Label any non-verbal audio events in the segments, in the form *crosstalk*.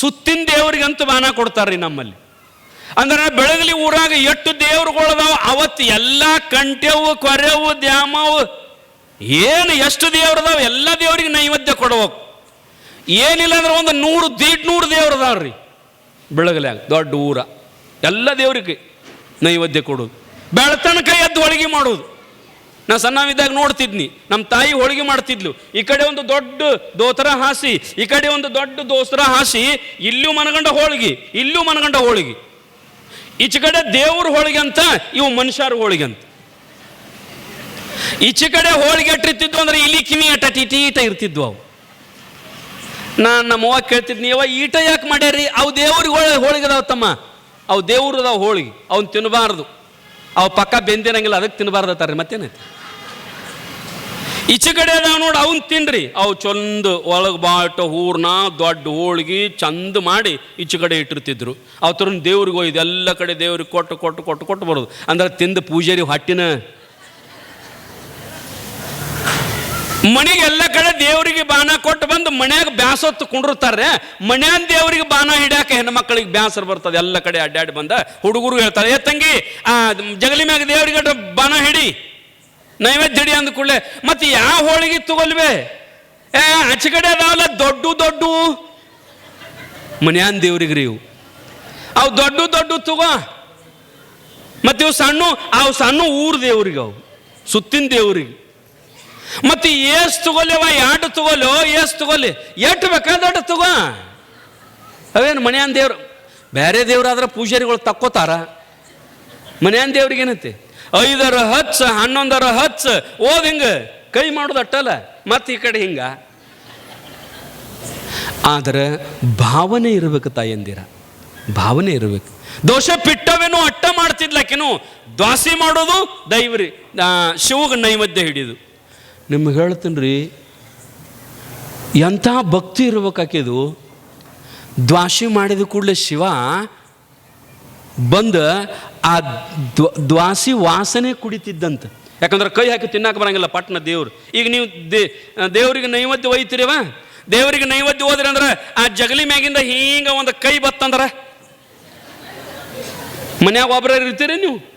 ಸುತ್ತಿನ ದೇವರಿಗಂತೂ ಬಾನ ಕೊಡ್ತಾರ್ರಿ ನಮ್ಮಲ್ಲಿ. ಅಂದ್ರೆ ಬೆಳಗಲಿ ಊರಾಗ ಎಷ್ಟು ದೇವ್ರುಗಳದಾವ ಅವತ್ತು ಎಲ್ಲ ಕಂಟೆವು ಕೊರೆವು, ದ್ಯಾಮವು, ಏನು ಎಷ್ಟು ದೇವ್ರದಾವ ಎಲ್ಲ ದೇವ್ರಿಗೆ ನೈವೇದ್ಯ ಕೊಡಬೇಕು. ಏನಿಲ್ಲ ಅಂದ್ರೆ ಒಂದು ನೂರು ದೀಡ್ ನೂರು ದೇವ್ರದಾವ್ರಿ ಬೆಳಗಲ್ಯಾಗ, ದೊಡ್ಡ ಊರ. ಎಲ್ಲ ದೇವ್ರಿಗೆ ನೈವೇದ್ಯ ಕೊಡೋದು. ಕೈ ಎದ್ದು ಹೋಳಿಗೆ ಮಾಡೋದು. ನಾ ಸಣ್ಣವಿದ್ದಾಗ ನೋಡ್ತಿದ್ನಿ. ನಮ್ಮ ತಾಯಿ ಹೋಳಿಗೆ ಮಾಡ್ತಿದ್ಲು. ಈ ಕಡೆ ಒಂದು ದೊಡ್ಡ ದೋತರ ಹಾಸಿ, ಈ ಕಡೆ ಒಂದು ದೊಡ್ಡ ದೋಸ್ತರ ಹಾಸಿ, ಇಲ್ಲೂ ಮನಗಂಡ ಹೋಳಿಗೆ, ಇಲ್ಲೂ ಮನಗಂಡ ಹೋಳಿಗೆ. ಈಚೆ ಕಡೆ ದೇವ್ರ ಹೋಳಿಗೆ ಅಂತ, ಇವು ಮನುಷ್ಯರ ಹೋಳಿಗೆ ಅಂತ. ಈಚೆ ಕಡೆ ಹೋಳಿಗೆ ಅಟ್ಟಿರ್ತಿದ್ವು ಅಂದ್ರೆ ಇಲ್ಲಿ ಕಿಮಿ ಅಟ ಟಿಟಿ ಈಟ ಇರ್ತಿದ್ವು ಅವು. ನಾನು ನಮ್ಮ ಅವ್ವ ಕೇಳ್ತಿದ್ನಿ ಅವ ಈಟ ಯಾಕೆ ಮಾಡ್ಯಾರಿ ಅವು ದೇವ್ರಿಗೆ ಹೋಳಿಗೆ ಅದಾವ ತಮ್ಮ. ಅವು ದೇವ್ರು ಅದಾವ ಹೋಳಿಗೆ, ಅವ್ನು ತಿನ್ನಬಾರ್ದು ಅವು ಪಕ್ಕ ಬೆಂದಿರಂಗಿಲ್ಲ, ಅದಕ್ಕೆ ತಿನ್ನಬಾರ್ದು ಅಂತಾರೆ ಮತ್ತೇನೈತಿ ಈಚೆ ಕಡೆ ಅದಾವ ನೋಡಿ, ಅವನ್ ತಿನ್ರಿ. ಅವು ಚಂದ ಒಳಗೆ ಬಾಟ ಹೂರ್ನ ದೊಡ್ಡ ಹೋಳ್ಗಿ ಚಂದ ಮಾಡಿ ಈಚೆ ಕಡೆ ಇಟ್ಟಿರ್ತಿದ್ರು. ಅವ್ರ ದೇವ್ರಿಗೆ ಹೋಯ್ದು ಎಲ್ಲ ಕಡೆ ದೇವ್ರಿಗೆ ಕೊಟ್ಟು ಕೊಟ್ಟು ಕೊಟ್ಟು ಕೊಟ್ಟು ಬರೋದು. ಅಂದ್ರೆ ತಿಂದು ಪೂಜಾರಿ ಹೊಟ್ಟಿನ. ಮನೆಗೆ ಎಲ್ಲ ಕಡೆ ದೇವರಿಗೆ ಬಾಣ ಕೊಟ್ಟು ಬಂದು ಮನ್ಯಾಗ ಬ್ಯಾಸೊತ್ತು ಕುಂಡಿರ್ತಾರೆ ಮನ್ಯಾನ ದೇವರಿಗೆ ಬಾಣ ಹಿಡ್ಯಾಕ ಹೆಣ್ಮಕ್ಳಿಗೆ ಬ್ಯಾಸರ ಬರ್ತದೆ, ಎಲ್ಲ ಕಡೆ ಅಡ್ಡಾಡಿ ಬಂದ ಹುಡುಗರು ಹೇಳ್ತಾರೆ, ಏ ತಂಗಿ, ಆ ಜಗಲಿ ಮ್ಯಾಗ ದೇವರಿಗೆ ಬಾಣ ಹಿಡಿ. ನೈವೇದ್ಯ ಹಿಡಿ ಅಂದ ಕೂಡಲೇ, ಮತ್ತೆ ಯಾವ ಹೋಳಿಗೆ ತಗೊಲ್ವೆ ಏ ಆಚೆಕಡೆ ಅದಾವಲ್ಲ, ದೊಡ್ಡ ದೊಡ್ಡ. ಮನ್ಯಾನ್ ದೇವ್ರಿಗೆ ರೀ ಇವು. ಅವು ದೊಡ್ಡ ದೊಡ್ಡ ತಗೋ. ಮತ್ತೆ ಇವು ಸಣ್ಣ, ಅವು ಸಣ್ಣ ಊರ್ ದೇವ್ರಿಗೆ ಅವು, ಸುತ್ತಿನ ದೇವ್ರಿಗೆ. ಮತ್ತೆ ಏಸ್ ತಗೊಲ್ಲವ ಎರಡು ತಗೊಲ್ಲೋ ಏಸ್ ತಗೊಲ್ಲಿ ಎಷ್ಟು ಬೇಕಾ ದೊಡ್ಡ ತಗೋ? ಅವೇನು ಮನ್ಯಾನ್ ದೇವ್ರು ಬೇರೆ ದೇವ್ರಾದ್ರೆ ಪೂಜಾರಿಗಳು ತಕ್ಕೋತಾರ? ಮನ್ಯಾನ್ ದೇವ್ರಿಗೆ ಏನೈತಿ ಐದರ ಹಚ್ಚ ಹನ್ನೊಂದರ ಹಚ್ಚ ಓದ್ ಹಿಂಗ. ಕೈ ಮಾಡೋದು ಅಟ್ಟಲ್ಲ. ಮತ್ತೆ ಈ ಕಡೆ ಹಿಂಗ. ಆದ್ರೆ ಭಾವನೆ ಇರಬೇಕು ತಾಯಂದಿರ ಭಾವನೆ ಇರಬೇಕು. ದೋಷ ಪಿಟ್ಟವೇನು ಅಟ್ಟ ಮಾಡ್ತಿದ್ಲಕ್ಕೇನು ದ್ವಾಸಿ ಮಾಡೋದು ದೈವ್ರಿ ಶಿವಗ ನೈವೇದ್ಯ ಹಿಡಿದು. ನಿಮ್ಗೆ ಹೇಳ್ತೀನಿ ರೀ ಎಂಥ ಭಕ್ತಿ ಇರ್ಬೇಕಾಕಿದು ದ್ವಾಸಿ ಮಾಡಿದ ಕೂಡಲೇ ಶಿವ ಬಂದು ಆ ದ್ವ, ದ್ವಾಸಿ ವಾಸನೆ ಕುಡಿತಿದ್ದಂತ. ಯಾಕಂದ್ರೆ ಕೈ ಹಾಕಿ ತಿನ್ನಕ್ಕೆ ಬರಂಗಿಲ್ಲ ಪಟ್ನ ದೇವ್ರು. ಈಗ ನೀವು ದೇ, ದೇವ್ರಿಗೆ ನೈವೇದ್ಯ ಒಯ್ತೀರಿವ? ದೇವರಿಗೆ ನೈವೇದ್ಯ ಹೋದ್ರಿ ಅಂದ್ರೆ ಆ ಜಗಲಿ ಮ್ಯಾಗಿಂದ ಹಿಂಗ ಒಂದು ಕೈ ಬತ್ತಂದ್ರ? ಮನ್ಯಾಗ ಒಬ್ಬರ ಇರ್ತೀರಿ ನೀವು?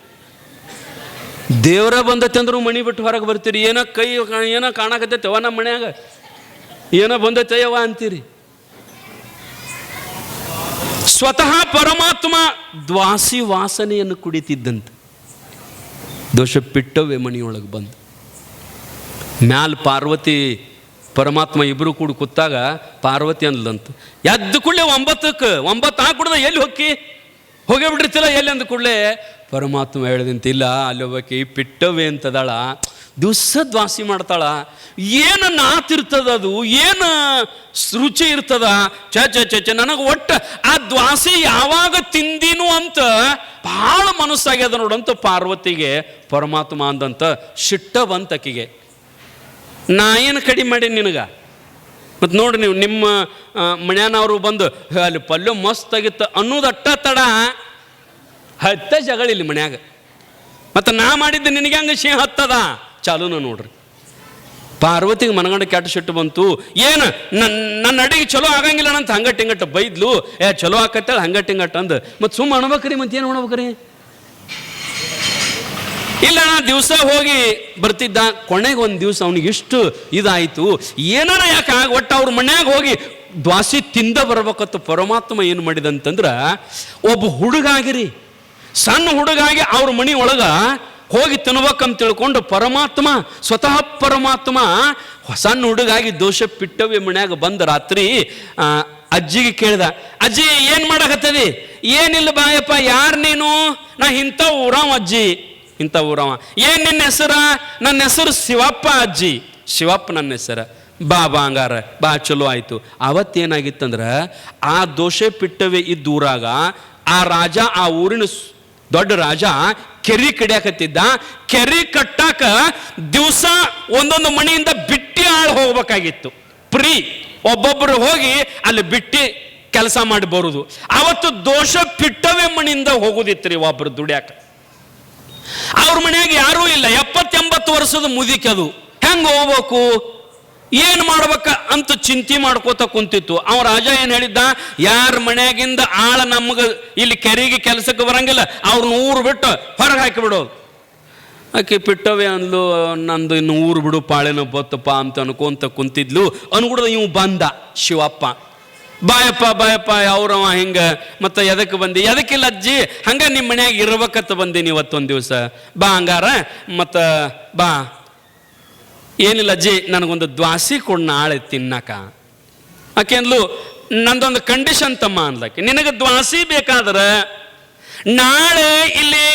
ದೇವರ ಬಂದತ್ತೆ ಅಂದ್ರು ಮಣಿ ಬಿಟ್ಟು ಹೊರಗೆ ಬರ್ತೀರಿ. ಏನೋ ಕೈ, ಏನೋ ಕಾಣಕತ್ತೈತೆ ನಮ್ಮ ಮನ್ಯಾಗ? ಏನೋ ಬಂದೈತೆಯವ ಅಂತೀರಿ? ಸ್ವತಃ ಪರಮಾತ್ಮ ದ್ವಾಸಿ ವಾಸನೆಯನ್ನು ಕುಡಿತಿದ್ದಂತೆ. ದೋಷ ಪಿಟ್ಟವೇ ಮಣಿಯೊಳಗೆ ಬಂದು. ಮ್ಯಾಲ್ ಪಾರ್ವತಿ, ಪರಮಾತ್ಮ ಇಬ್ಬರು ಕೂಡ ಕೂತಾಗ ಪಾರ್ವತಿ ಅಂದ್ಲಂತ, ಎದ್ದು ಕೂಡಲೇ ಒಂಬತ್ತಕ್ಕೆ, ಒಂಬತ್ತು ಹಾಕುಡ್ದ ಎಲ್ಲಿ ಹೊಕ್ಕಿ? ಹೋಗೇ ಬಿಟ್ಟಿರ್ತಿಲ್ಲ ಎಲ್ಲಿ ಅಂದ ಕೂಡಲೇ? ಪರಮಾತ್ಮ ಹೇಳಿದಂತಿಲ್ಲ ಅಲ್ಲಿ ಒಬ್ಬಾಕಿ ಪಿಟ್ಟವೇ ಅಂತದಾಳ. ದಿವಸ ದ್ವಾಸಿ ಮಾಡ್ತಾಳ. ಏನು ನಾತಿರ್ತದ ಅದು? ಏನು ರುಚಿ ಇರ್ತದ? ಚ ಚ ಚ ಚ ನನಗೆ ಒಟ್ಟು ಆ ದ್ವಾಸಿ ಯಾವಾಗ ತಿಂದಿನು ಅಂತ ಭಾಳ ಮನಸ್ಸಾಗ್ಯದ ನೋಡಂತ ಪಾರ್ವತಿಗೆ ಪರಮಾತ್ಮ ಅಂದಂತ ಶಿಟ್ಟ ಬಂತಕಿಗೆ ನಾ ಏನು ಕಡಿಮೆ ಮಾಡಿ ನಿನಗ? ಮತ್ತು ನೋಡಿ ನೀವು ನಿಮ್ಮ ಮಣ್ಯಾನವರು ಬಂದು "ಹೇ, ಅಲ್ಲಿ ಪಲ್ಯ ಮಸ್ತ್ ಆಗಿತ್ತು ಅನ್ನೋದು ಅಟ್ಟ ತಡ. ಹತ್ತ ಜಗಳಿಲ್ಲ ಮನ್ಯಾಗ. ಮತ್ತು ನಾ ಮಾಡಿದ್ದು ನಿನಗೆ ಹಂಗೆ ಶೇ ಹತ್ತದ? ಚಾಲೂನ ನೋಡ್ರಿ. ಪಾರ್ವತಿಗೆ ಮನಗಂಡ ಕೆಟ್ಟ ಸಿಟ್ಟು ಬಂತು. ಏನು? ನನ್ನ ನನ್ನ ಅಡಿಗೆ ಚಲೋ ಆಗಂಗಿಲ್ಲ ಅಂತ ಹಂಗ ಹಿಂಗಟ್ಟು ಬೈದ್ಲು. ಏ, ಚಲೋ ಆಕತ್ತೇಳಿ, ಹಂಗ ಅಂದು. ಮತ್ತು ಸುಮ್ಮ ಅಣ್ಬೇಕ್ರಿ ಮತ್ತೆ ಏನು ಮಾಡ್ಬೇಕ್ರಿ ಇಲ್ಲ, ನಾ ದಿವಸ ಹೋಗಿ ಬರ್ತಿದ್ದ. ಕೊನೆಗೆ ಒಂದು ದಿವಸ ಅವನಿಗೆ ಇಷ್ಟು ಇದಾಯಿತು. ಏನಾರ ಯಾಕೆ ಆಗ ಒಟ್ಟು ಅವ್ರ ಮನ್ಯಾಗ ಹೋಗಿ ದ್ವಾಸಿ ತಿಂದ ಬರ್ಬೇಕತ್ತು ಪರಮಾತ್ಮ ಏನು ಮಾಡಿದಂತಂದ್ರೆ, ಒಬ್ಬ ಹುಡುಗಾಗಿರಿ. ಸಣ್ಣ ಹುಡುಗಾಗಿ ಅವ್ರ ಮನೆ ಒಳಗ ಹೋಗಿ ತಿನ್ಬೇಕಂತ ತಿಳ್ಕೊಂಡು ಪರಮಾತ್ಮ, ಸ್ವತಃ ಪರಮಾತ್ಮ, ಸಣ್ಣ ಹುಡುಗಾಗಿ ದೋಷ ಪಿಟ್ಟವಿ ಮನ್ಯಾಗ ಬಂದ ರಾತ್ರಿ ಅಜ್ಜಿಗೆ ಕೇಳ್ದ, ಅಜ್ಜಿ, ಏನು ಮಾಡಕತ್ತದಿ? ಏನಿಲ್ಲ ಬಾಯಪ್ಪ, ಯಾರು ನೀನು? ನಾ ಇಂಥ ಊರವ ಅಜ್ಜಿ. ಇಂಥ ಊರವ. ಏನು ನಿನ್ನ ಹೆಸರ? ನನ್ನ ಹೆಸರು ಶಿವಪ್ಪ ಅಜ್ಜಿ. ಶಿವಪ್ಪ ನನ್ನ ಹೆಸರ. ಬಾ ಬಾ, ಹಂಗಾರ. ಬಾ, ಚಲೋ ಆಯ್ತು. ಅವತ್ತೇನಾಗಿತ್ತಂದ್ರ, ಆ ದೋಷೆ ಪಿಟ್ಟವೆ ಇದ್ದೂರಾಗ ಆ ರಾಜ ಆ ಊರಿನ ದೊಡ್ಡ ರಾಜ ಕೆರಿ ಕಡಿಯಾಕತ್ತಿದ್ದ, ಕೆರಿ ಕಟ್ಟಾಕ ದಿವಸ ಒಂದೊಂದು ಮಣಿಯಿಂದ ಬಿಟ್ಟಿ ಆಳು ಹೋಗ್ಬೇಕಾಗಿತ್ತು. ಪ್ರೀ ಒಬ್ಬೊಬ್ಬರು ಹೋಗಿ ಅಲ್ಲಿ ಬಿಟ್ಟಿ ಕೆಲಸ ಮಾಡಿ ಬರುದು. ಅವತ್ತು ದೋಷ ಪಿಟ್ಟವೆ ಮಣಿಯಿಂದ ಹೋಗುದಿತ್ತು ರೀ ಒಬ್ಬರು ದುಡ್ಯಾಕ. ಅವ್ರ ಮನೆಯಾಗ ಯಾರೂ ಇಲ್ಲ. ಎಪ್ಪತ್ತೆಂಬತ್ತು ವರ್ಷದ ಮುದಿಕೆ ಅದು. ಹೆಂಗೆ ಹೋಗ್ಬೇಕು? ಏನು ಮಾಡ್ಬೇಕ ಅಂತ ಚಿಂತೆ ಮಾಡ್ಕೋತ ಕುಂತಿತ್ತು. ಅವ ರಾಜ ಏನು ಹೇಳಿದ್ದ? ಯಾರ ಮನೆಯಾಗಿಂದ ಆಳ ನಮ್ಗೆ ಇಲ್ಲಿ ಕೆರೆಗೆ ಕೆಲಸಕ್ಕೆ ಬರಂಗಿಲ್ಲ ಅವ್ರನ್ನ ಊರು ಬಿಟ್ಟು ಹೊರಗೆ ಹಾಕಿಬಿಡೋದು ಆಕೆ ಪಿಟ್ಟವೆ ಅಂದ್ಲು, ನಂದು ಇನ್ನು ಊರು ಬಿಡು, ಪಾಳೆನ ಬತ್ತಪ್ಪ ಅಂತ ಅನ್ಕೊಂತ ಕುಂತಿದ್ಲು. ಅನ್ಕೂಡ ಇವ್ ಬಂದ ಶಿವಪ್ಪ. ಬಾಯಪ್ಪ ಬಾಯಪ್ಪ ಅವ್ರವ ಹಿಂಗ? ಮತ್ತೆ ಎದಕ್ಕೆ ಬಂದಿ? ಎದಕ್ಕಿಲ್ಲ ಅಜ್ಜಿ? ಹಂಗ ನಿಮ್ಮ ಮನ್ಯಾಗ ಇರ್ಬೇಕತ್ತ ಬಂದೀನಿ ಇವತ್ತೊಂದು ದಿವಸ. ಬಾ ಹಂಗಾರ, ಮತ್ತು ಬಾ. ಏನಿಲ್ಲ ಅಜ್ಜಿ, ನನಗೊಂದು ದ್ವಾಸಿ ಕೊಡ್ ನಾಳೆ ತಿನ್ನಕ. ಆಕೆ ಅಂದ್ಲು ನಂದೊಂದು ಕಂಡೀಷನ್ ತಮ್ಮ ಅನ್ಲಕ್ಕೆ ನಿನಗೆ ದ್ವಾಸಿ ಬೇಕಾದ್ರೆ ನಾಳೆ ಇಲ್ಲಿ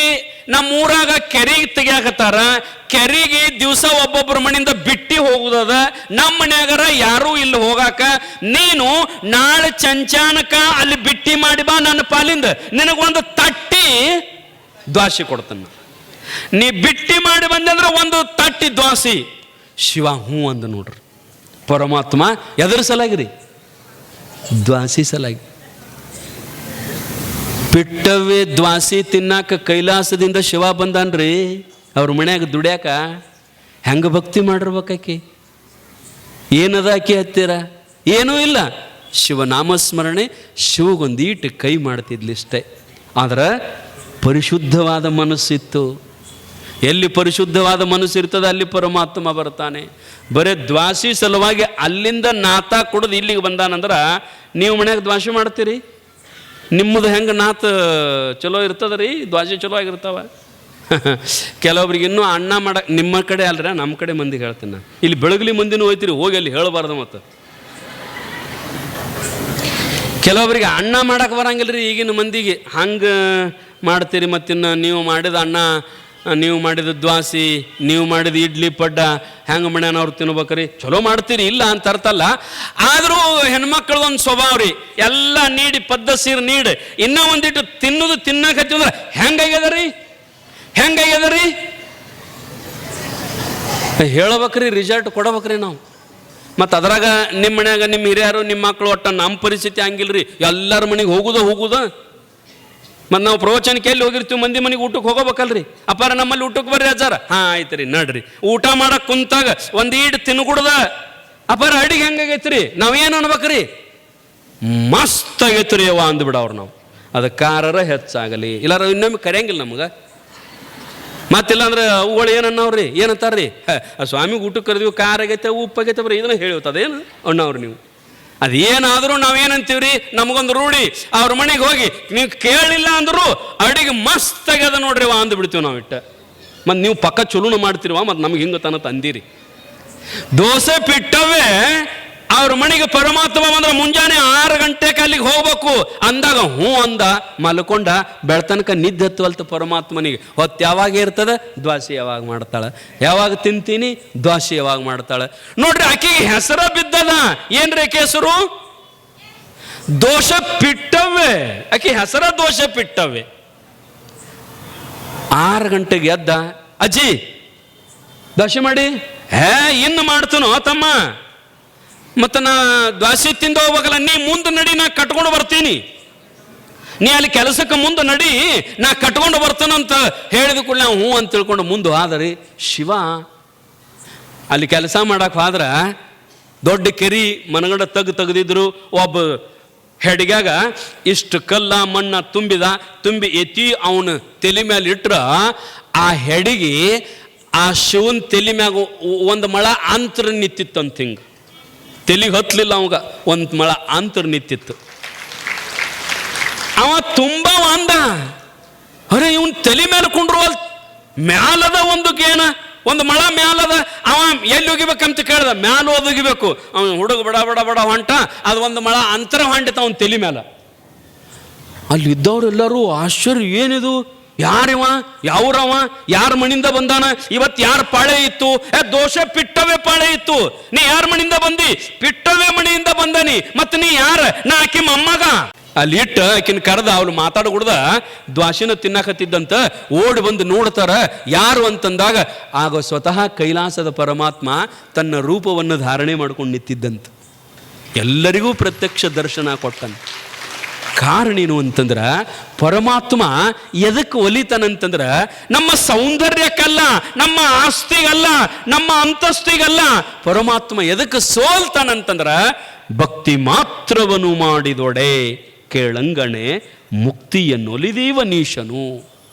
ನಮ್ಮ ಊರಾಗ ಕೆರೆಗೆ ತೆಗಿಯಾಕತ್ತಾರ. ಕೆರೆಗೆ ದಿವಸ ಒಬ್ಬೊಬ್ಬರ ಮನೆಯಿಂದ ಬಿಟ್ಟಿ ಹೋಗುದದ. ನಮ್ಮ ಮನ್ಯಾಗರ ಯಾರೂ ಇಲ್ಲಿ ಹೋಗಾಕ. ನೀನು ನಾಳೆ ಚಂಚಾನಕ ಅಲ್ಲಿ ಬಿಟ್ಟಿ ಮಾಡಿ ಬಾ ನನ್ನ ಪಾಲಿಂದ. ನಿನಗೊಂದು ತಟ್ಟಿ ದ್ವಾಸಿ ಕೊಡ್ತಾನ. ನೀ ಬಿಟ್ಟಿ ಮಾಡಿ ಬಂದಂದ್ರೆ ಒಂದು ತಟ್ಟಿ ದ್ವಾಸಿ. ಶಿವ ಹ್ಞೂ ಅಂದ ನೋಡ್ರಿ. ಪರಮಾತ್ಮ ಎದರ ಸಲಾಗ್ರಿ ದ್ವಾಸಿ ದ್ವಾಸಿ ತಿನ್ನಾಕ ಕೈಲಾಸದಿಂದ ಶಿವ ಬಂದಾನ್ರಿ. ಅವ್ರ ಮನ್ಯಾಗ ದುಡ್ಯಾಕ ಹೆಂಗ ಭಕ್ತಿ ಮಾಡಿರ್ಬೇಕಾಕಿ? ಏನದ ಆಕೆ ಹತ್ತಿರ? ಏನೂ ಇಲ್ಲ. ಶಿವನಾಮಸ್ಮರಣೆ ಶಿವಗೊಂದೀಟು ಕೈ ಮಾಡ್ತಿದ್ಲಿಷ್ಟೇ. ಆದ್ರೆ ಪರಿಶುದ್ಧವಾದ ಮನಸ್ಸಿತ್ತು. ಎಲ್ಲಿ ಪರಿಶುದ್ಧವಾದ ಮನಸ್ಸು ಇರ್ತದೆ ಅಲ್ಲಿ ಪರಮಾತ್ಮ ಬರ್ತಾನೆ. ಬರೀ ದ್ವಾಸಿ ಸಲುವಾಗಿ ಅಲ್ಲಿಂದ ನಾತ ಕುಡಿದು ಇಲ್ಲಿಗೆ ಬಂದಾನಂದ್ರೆ ನೀವು ಮನ್ಯಾಗ ದ್ವಾಸಿ ಮಾಡ್ತೀರಿ? ನಿಮ್ಮದು ಹೆಂಗೆ ನಾತ ಚಲೋ ಇರ್ತದ ರೀ ದ್ವಾಸಿ ಚಲೋ ಆಗಿರ್ತಾವ. *laughs* ಕೆಲವೊಬ್ರಿಗೆ ಇನ್ನೂ ಅಣ್ಣ ಮಾಡ, ನಿಮ್ಮ ಕಡೆ ಅಲ್ರ, ನಮ್ಮ ಕಡೆ ಮಂದಿಗೆ ಹೇಳ್ತೀನಿ ಇಲ್ಲಿ ಬೆಳಗ್ಲಿ ಮಂದಿನೂ ಹೋಯ್ತೀರಿ, ಹೋಗಿ ಅಲ್ಲಿ ಹೇಳಬಾರ್ದು ಮತ್ತು. ಕೆಲವೊಬ್ರಿಗೆ ಅಣ್ಣ ಮಾಡಕ್ಕೆ ಬರಂಗಿಲ್ಲ ರೀ ಈಗಿನ ಮಂದಿಗೆ. ಹಂಗೆ ಮಾಡ್ತೀರಿ ಮತ್ತಿನ್ನು ನೀವು ಮಾಡಿದ ಅನ್ನ ನೀವು ಮಾಡಿದ ದ್ವಾಸಿ, ನೀವು ಮಾಡಿದ ಇಡ್ಲಿ ಪಡ್ಡ, ಹೆಂಗೆ ಮಣ್ಯಾನವ್ರು ತಿನ್ಬೇಕ್ರಿ? ಚಲೋ ಮಾಡ್ತೀರಿ, ಇಲ್ಲ ಅಂತ ಅರ್ಥಲ್ಲ ಆದರೂ ಹೆಣ್ಮಕ್ಳು ಒಂದು ಸ್ವಭಾವ ರೀ, ಎಲ್ಲ ನೀಡಿ, ಪದ್ದ ಸೀರೆ ನೀಡಿ, ಇನ್ನೂ ಒಂದಿಟ್ಟು ತಿನ್ನೋದು ತಿನ್ನಕ್ಕೆ ಅಂದ್ರೆ ಹೆಂಗಾಗ್ಯದ ರೀ? ಹೆಂಗಾಗ್ಯದ ರೀ? ಹೇಳ್ಬೇಕ್ರಿ ರಿಸಲ್ಟ್ ಕೊಡ್ಬೇಕ್ರಿ ನಾವು. ಮತ್ತು ಅದ್ರಾಗ ನಿಮ್ಮ ಮನ್ಯಾಗ ನಿಮ್ಮ ಹಿರಿಯರು ನಿಮ್ಮ ಮಕ್ಕಳು ಒಟ್ಟ ನಮ್ಮ ಪರಿಸ್ಥಿತಿ ಹಂಗಿಲ್ರಿ. ಎಲ್ಲರ ಮನೆಗೆ ಹೋಗುದ ಹೋಗುದ. ಮತ್ತು ನಾವು ಪ್ರವಚನಕ್ಕೆ ಎಲ್ಲಿ ಹೋಗಿರ್ತೀವಿ? ಮಂದಿ ಮನೆಗೆ ಊಟಕ್ಕೆ ಹೋಗೋಬೇಕಲ್ರಿ? ಅಪ್ಪಾರ ನಮ್ಮಲ್ಲಿ ಊಟಕ್ಕೆ ಬರ್ರಿ ಅಜ್ಜಾರ. ಹಾಂ, ಆಯ್ತು ರೀ, ನಡ್ರಿ. ಊಟ ಮಾಡಕ್ಕೆ ಕುಂತಾಗ ಒಂದು ಈಡ್ ತಿನ್ಗುಡ್ದ. ಅಪ್ಪಾರ ಅಡಿಗೆ ಹೆಂಗಾಗೈತ್ರಿ ನಾವೇನು ಅನ್ಬೇಕ್ರಿ? ಮಸ್ತ್ ಆಗೈತೆ ರೀ ಅಂದ್ಬಿಡ ಅಂದ್ಬಿಡವ್ರು ನಾವು. ಅದು ಕಾರರ ಹೆಚ್ಚಾಗಲಿ. ಇಲ್ಲಾರ ಇನ್ನೊಮ್ಮೆ ಕರೆಯಂಗಿಲ್ಲ ನಮ್ಗೆ. ಮತ್ತಿಲ್ಲ ಅಂದ್ರೆ ಅವುಗಳು ಏನನ್ನವ್ರಿ ಏನಂತಾರ್ರಿ ಆ ಸ್ವಾಮಿಗೆ ಊಟಕ್ಕೆ ಕರೆದಿವಿ ಖಾರ ಆಗೈತೆ, ಉಪ್ಪು ಆಗೈತೆ, ಬರೀ ಇದನ್ನ ಹೇಳುತ್ತದೇನು ಅಣ್ಣವ್ರು ನೀವು? ಅದೇನಾದರೂ ನಾವೇನಂತೀವ್ರಿ? ನಮಗೊಂದು ರೂಢಿ. ಅವ್ರ ಮನೆಗೆ ಹೋಗಿ, ನೀವು ಕೇಳಿಲ್ಲ ಅಂದರೂ ಅಡಿಗೆ ಮಸ್ತ್ ಆಗ್ಯದ ನೋಡ್ರಿ ವಾ ಅಂದ್ಬಿಡ್ತೀವಿ ನಾವು ಇಟ್ಟ ಮತ್ತು ನೀವು ಪಕ್ಕ ಚಲೋನು ಮಾಡ್ತಿರುವ ಮತ್ತು ನಮ್ಗೆ ಹಿಂಗೆ ತನ ತಂದಿರಿ. ದೋಸೆ ಪಿಟ್ಟವೇ ಅವ್ರ ಮನೆಗೆ ಪರಮಾತ್ಮ ಬಂದ್ರೆ ಮುಂಜಾನೆ ಆರು ಗಂಟೆ ಕಾಲಿಗೆ ಹೋಗ್ಬೇಕು. ಅಂದಾಗ ಹ್ಞೂ ಅಂದ, ಮಲ್ಕೊಂಡ, ಬೆಳ್ತನಕ ನಿದ್ದೆ ಹತ್ತುವಲ್ತ ಪರಮಾತ್ಮನಿಗೆ. ಹೊತ್ತು ಯಾವಾಗ ಇರ್ತದೆ? ದ್ವಾಸಿ ಯಾವಾಗ ಮಾಡ್ತಾಳೆ? ಯಾವಾಗ ತಿಂತೀನಿ? ದ್ವಾಸಿ ಯಾವಾಗ ಮಾಡ್ತಾಳೆ? ನೋಡ್ರಿ, ಆಕೆಗೆ ಹೆಸರ ಬಿದ್ದದ. ಏನ್ರಿ ಕೇಸರು ದೋಷ ಪಿಟ್ಟವೆ ಆಕೆ ಹೆಸರ ದೋಷ ಪಿಟ್ಟವೆ ಆರು ಗಂಟೆಗೆ ಎದ್ದ, ಅಜ್ಜಿ ದೋಸೆ ಮಾಡಿ? ಹೇ, ಇನ್ನು ಮಾಡ್ತನೋ ತಮ್ಮ. ಮತ್ತು ನಾ ದ್ವಾಸಿ ತಿಂದು ಹೋಗಲ್ಲ ನೀ ಮುಂದೆ ನಡಿ, ನಾ ಕಟ್ಕೊಂಡು ಬರ್ತೀನಿ. ನೀ ಅಲ್ಲಿ ಕೆಲಸಕ್ಕೆ ಮುಂದೆ ನಡಿ, ನಾ ಕಟ್ಕೊಂಡು ಬರ್ತಾನಂತ ಹೇಳಿದ ಕೂಡಲೇ ಹ್ಞೂ ಅಂತ ತಿಳ್ಕೊಂಡು ಮುಂದೆ ಆದರೆ ಶಿವ, ಅಲ್ಲಿ ಕೆಲಸ ಮಾಡಕ್ಕೆ ಹೋದ್ರೆ, ದೊಡ್ಡ ಕೆರಿ ಮನಗಂಡ ತಗ್ ತೆಗೆದಿದ್ರು, ಒಬ್ಬ ಹೆಡ್ಗ್ಯಾಗ ಇಷ್ಟು ಕಲ್ಲ ಮಣ್ಣ ತುಂಬಿದ, ತುಂಬಿ ಎತ್ತಿ ಅವನ ತಲೆ ಮೇಲೆ ಇಟ್ರ, ಆ ಹೆಡಿಗೆ ಆ ಶಿವನ ತಲೆ ಮ್ಯಾಗ ಒಂದು ಮಳ ಅಂತರ ನಿಂತಿತ್ತಂತ ಹಿಂಗೆ. ತೆಲಿಗೆ ಹತ್ತಲಿಲ್ಲ ಅವಾಗ. ಒಂದು ಮಳ ಅಂತರ್ ನಿಂತಿತ್ತು. ಅವ ತುಂಬ ಅಂದ ಅರೆ ಇವನ್ ತಲೆ ಮೇಲೆ ಕುಂಡ್ರುವಲ್ ಮ್ಯಾಲದ ಒಂದು ಗೇಣ ಒಂದು ಮಳ ಮ್ಯಾಲದ, ಅವ ಎಲ್ಲಿ ಹೋಗಿಬೇಕಂತ ಕೇಳ್ದ, ಮ್ಯಾಲ ಹೋಗಿಬೇಕು ಅವನು ಹುಡುಗ ಬಡ ಬಡ ಬಡ ಹೊಂಟ, ಅದು ಒಂದು ಮಳ ಅಂತರ ಹೊಂಟಿತ ಅವನ ತಲೆ ಮೇಲೆ ಅಲ್ಲಿ ಇದ್ದವ್ರೆಲ್ಲರೂ ಆಶ್ಚರ್ಯ, ಏನಿದು? ಯಾರಿವ? ಯಾವ್ರವ? ಯಾರ ಮಣಿಂದ ಬಂದಾನ? ಇವತ್ತು ಯಾರ ಪಾಳೆ ಇತ್ತು? ಏ, ದೋಷ ಪಿಟ್ಟವೇ ಪಾಳೆ ಇತ್ತು. ನೀ ಯಾರ ಮಣಿಂದ ಬಂದಿ? ಪಿಟ್ಟವೇ ಮಣಿಯಿಂದ ಬಂದನಿ. ಮತ್ತೆ ನೀ ಯಾರ? ನಾ ಆಕಿ ಮೊಮ್ಮಗ. ಅಲ್ಲಿ ಇಟ್ಟ ಆಕಿನ ಕರೆದ ಅವ್ಳು ಮಾತಾಡಗುಡ್ದ ದ್ವಾಸಿನ ತಿನ್ನಕತ್ತಿದ್ದಂತ ಓಡಿ ಬಂದು ನೋಡ್ತಾರ, ಯಾರು ಅಂತಂದಾಗ, ಆಗ ಸ್ವತಃ ಕೈಲಾಸದ ಪರಮಾತ್ಮ ತನ್ನ ರೂಪವನ್ನು ಧಾರಣೆ ಮಾಡ್ಕೊಂಡು ನಿಂತಿದ್ದಂತ. ಎಲ್ಲರಿಗೂ ಪ್ರತ್ಯಕ್ಷ ದರ್ಶನ ಕೊಟ್ಟಂತ. ಕಾರಣ ಏನು ಅಂತಂದ್ರೆ ಪರಮಾತ್ಮ ಎದಕ್ಕೆ ಒಲಿತಾನಂತಂದ್ರ ನಮ್ಮ ಸೌಂದರ್ಯಕ್ಕಲ್ಲ, ನಮ್ಮ ಆಸ್ತಿಗಲ್ಲ, ನಮ್ಮ ಅಂತಸ್ತಿಗಲ್ಲ ಪರಮಾತ್ಮ ಎದಕ್ಕೆ ಸೋಲ್ತಾನಂತಂದ್ರ ಭಕ್ತಿ ಮಾತ್ರವನ್ನು ಮಾಡಿದೊಡೆ ಕೇಳಂಗಣೆ ಮುಕ್ತಿಯನ್ನೊಲಿದೀವ ನೀಶನು.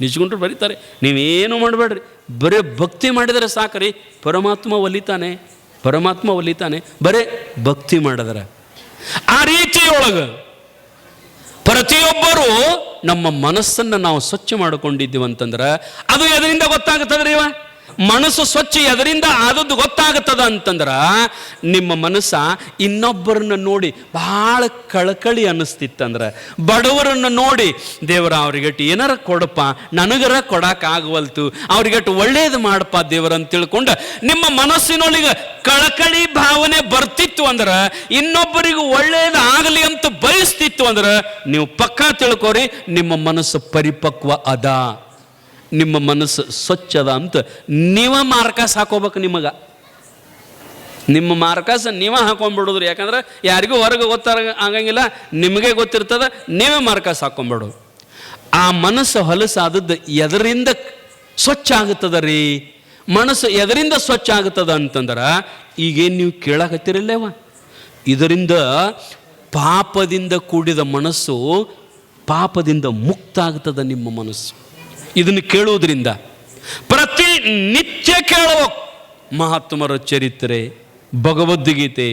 ನಿಜಗೊಂಡ್ರು ಬರೀತಾರೆ, ನೀವೇನು ಮಾಡಬೇಡ್ರಿ, ಬರೇ ಭಕ್ತಿ ಮಾಡಿದರೆ ಸಾಕ್ರಿ, ಪರಮಾತ್ಮ ಒಲಿತಾನೆ ಪರಮಾತ್ಮ ಒಲಿತಾನೆ, ಬರೇ ಭಕ್ತಿ ಮಾಡಿದ್ರೆ. ಆ ರೀತಿಯೊಳಗೆ ಪ್ರತಿಯೊಬ್ಬರು ನಮ್ಮ ಮನಸ್ಸನ್ನು ನಾವು ಸ್ವಚ್ಛ ಮಾಡಿಕೊಂಡಿದ್ದೀವಿ ಅಂತಂದ್ರೆ ಅದು ಎದರಿಂದ ಗೊತ್ತಾಗುತ್ತದ್ರಿ ಇವ? ಮನಸ್ಸು ಸ್ವಚ್ಛ ಅದರಿಂದ ಆದದ್ದು ಗೊತ್ತಾಗುತ್ತದ ಅಂತಂದ್ರ ನಿಮ್ಮ ಮನಸ್ಸ ಇನ್ನೊಬ್ಬರನ್ನ ನೋಡಿ ಬಹಳ ಕಳಕಳಿ ಅನ್ನಿಸ್ತಿತ್ತಂದ್ರ. ಬಡವರನ್ನ ನೋಡಿ, ದೇವರ ಅವ್ರಿಗಟ್ಟು ಏನಾರ ಕೊಡಪ್ಪ, ನನಗರ ಕೊಡೋಕ್ಕಾಗವಲ್ತು ಅವ್ರಿಗಟ್ಟು ಒಳ್ಳೇದು ಮಾಡಪ್ಪ ದೇವರ ಅಂತ ತಿಳ್ಕೊಂಡು ನಿಮ್ಮ ಮನಸ್ಸಿನೊಳಗೆ ಕಳಕಳಿ ಭಾವನೆ ಬರ್ತಿತ್ತು ಅಂದ್ರೆ, ಇನ್ನೊಬ್ಬರಿಗೂ ಒಳ್ಳೇದು ಆಗಲಿ ಅಂತ ಬಯಸ್ತಿತ್ತು ಅಂದ್ರೆ, ನೀವು ಪಕ್ಕಾ ತಿಳ್ಕೊರಿ, ನಿಮ್ಮ ಮನಸ್ಸು ಪರಿಪಕ್ವ ಅದ. ನಿಮ್ಮ ಮನಸ್ಸು ಸ್ವಚ್ಛದ ಅಂತ ನೀವ ಮಾರ್ಕಸ್ ಹಾಕೋಬೇಕು ನಿಮಗೆ. ನಿಮ್ಮ ಮಾರ್ಕಾಸ್ ನೀವ ಹಾಕೊಂಡ್ಬಿಡೋದ್ರಿ ಯಾಕಂದ್ರೆ ಯಾರಿಗೂ ಹೊರಗೆ ಗೊತ್ತಾರ ಆಗಂಗಿಲ್ಲ, ನಿಮಗೆ ಗೊತ್ತಿರ್ತದೆ, ನೀವೇ ಮಾರ್ಕಾಸ್ ಹಾಕೊಂಡ್ಬಿಡೋದು ಆ ಮನಸ್ಸು ಹೊಲಸಾದದ್ದು ಎದರಿಂದ ಸ್ವಚ್ಛ ಆಗುತ್ತದ ರೀ ಮನಸ್ಸು ಎದರಿಂದ ಸ್ವಚ್ಛ ಆಗುತ್ತದ ಅಂತಂದ್ರೆ, ಈಗೇನು ನೀವು ಕೇಳಕತ್ತಿರಲ್ಲೇವ? ಇದರಿಂದ ಪಾಪದಿಂದ ಕೂಡಿದ ಮನಸ್ಸು ಪಾಪದಿಂದ ಮುಕ್ತ ಆಗ್ತದ ನಿಮ್ಮ ಮನಸ್ಸು. ಇದನ್ನು ಕೇಳುವುದರಿಂದ ಪ್ರತಿ ನಿತ್ಯ ಕೇಳುವ ಮಹಾತ್ಮರ ಚರಿತ್ರೆ, ಭಗವದ್ಗೀತೆ,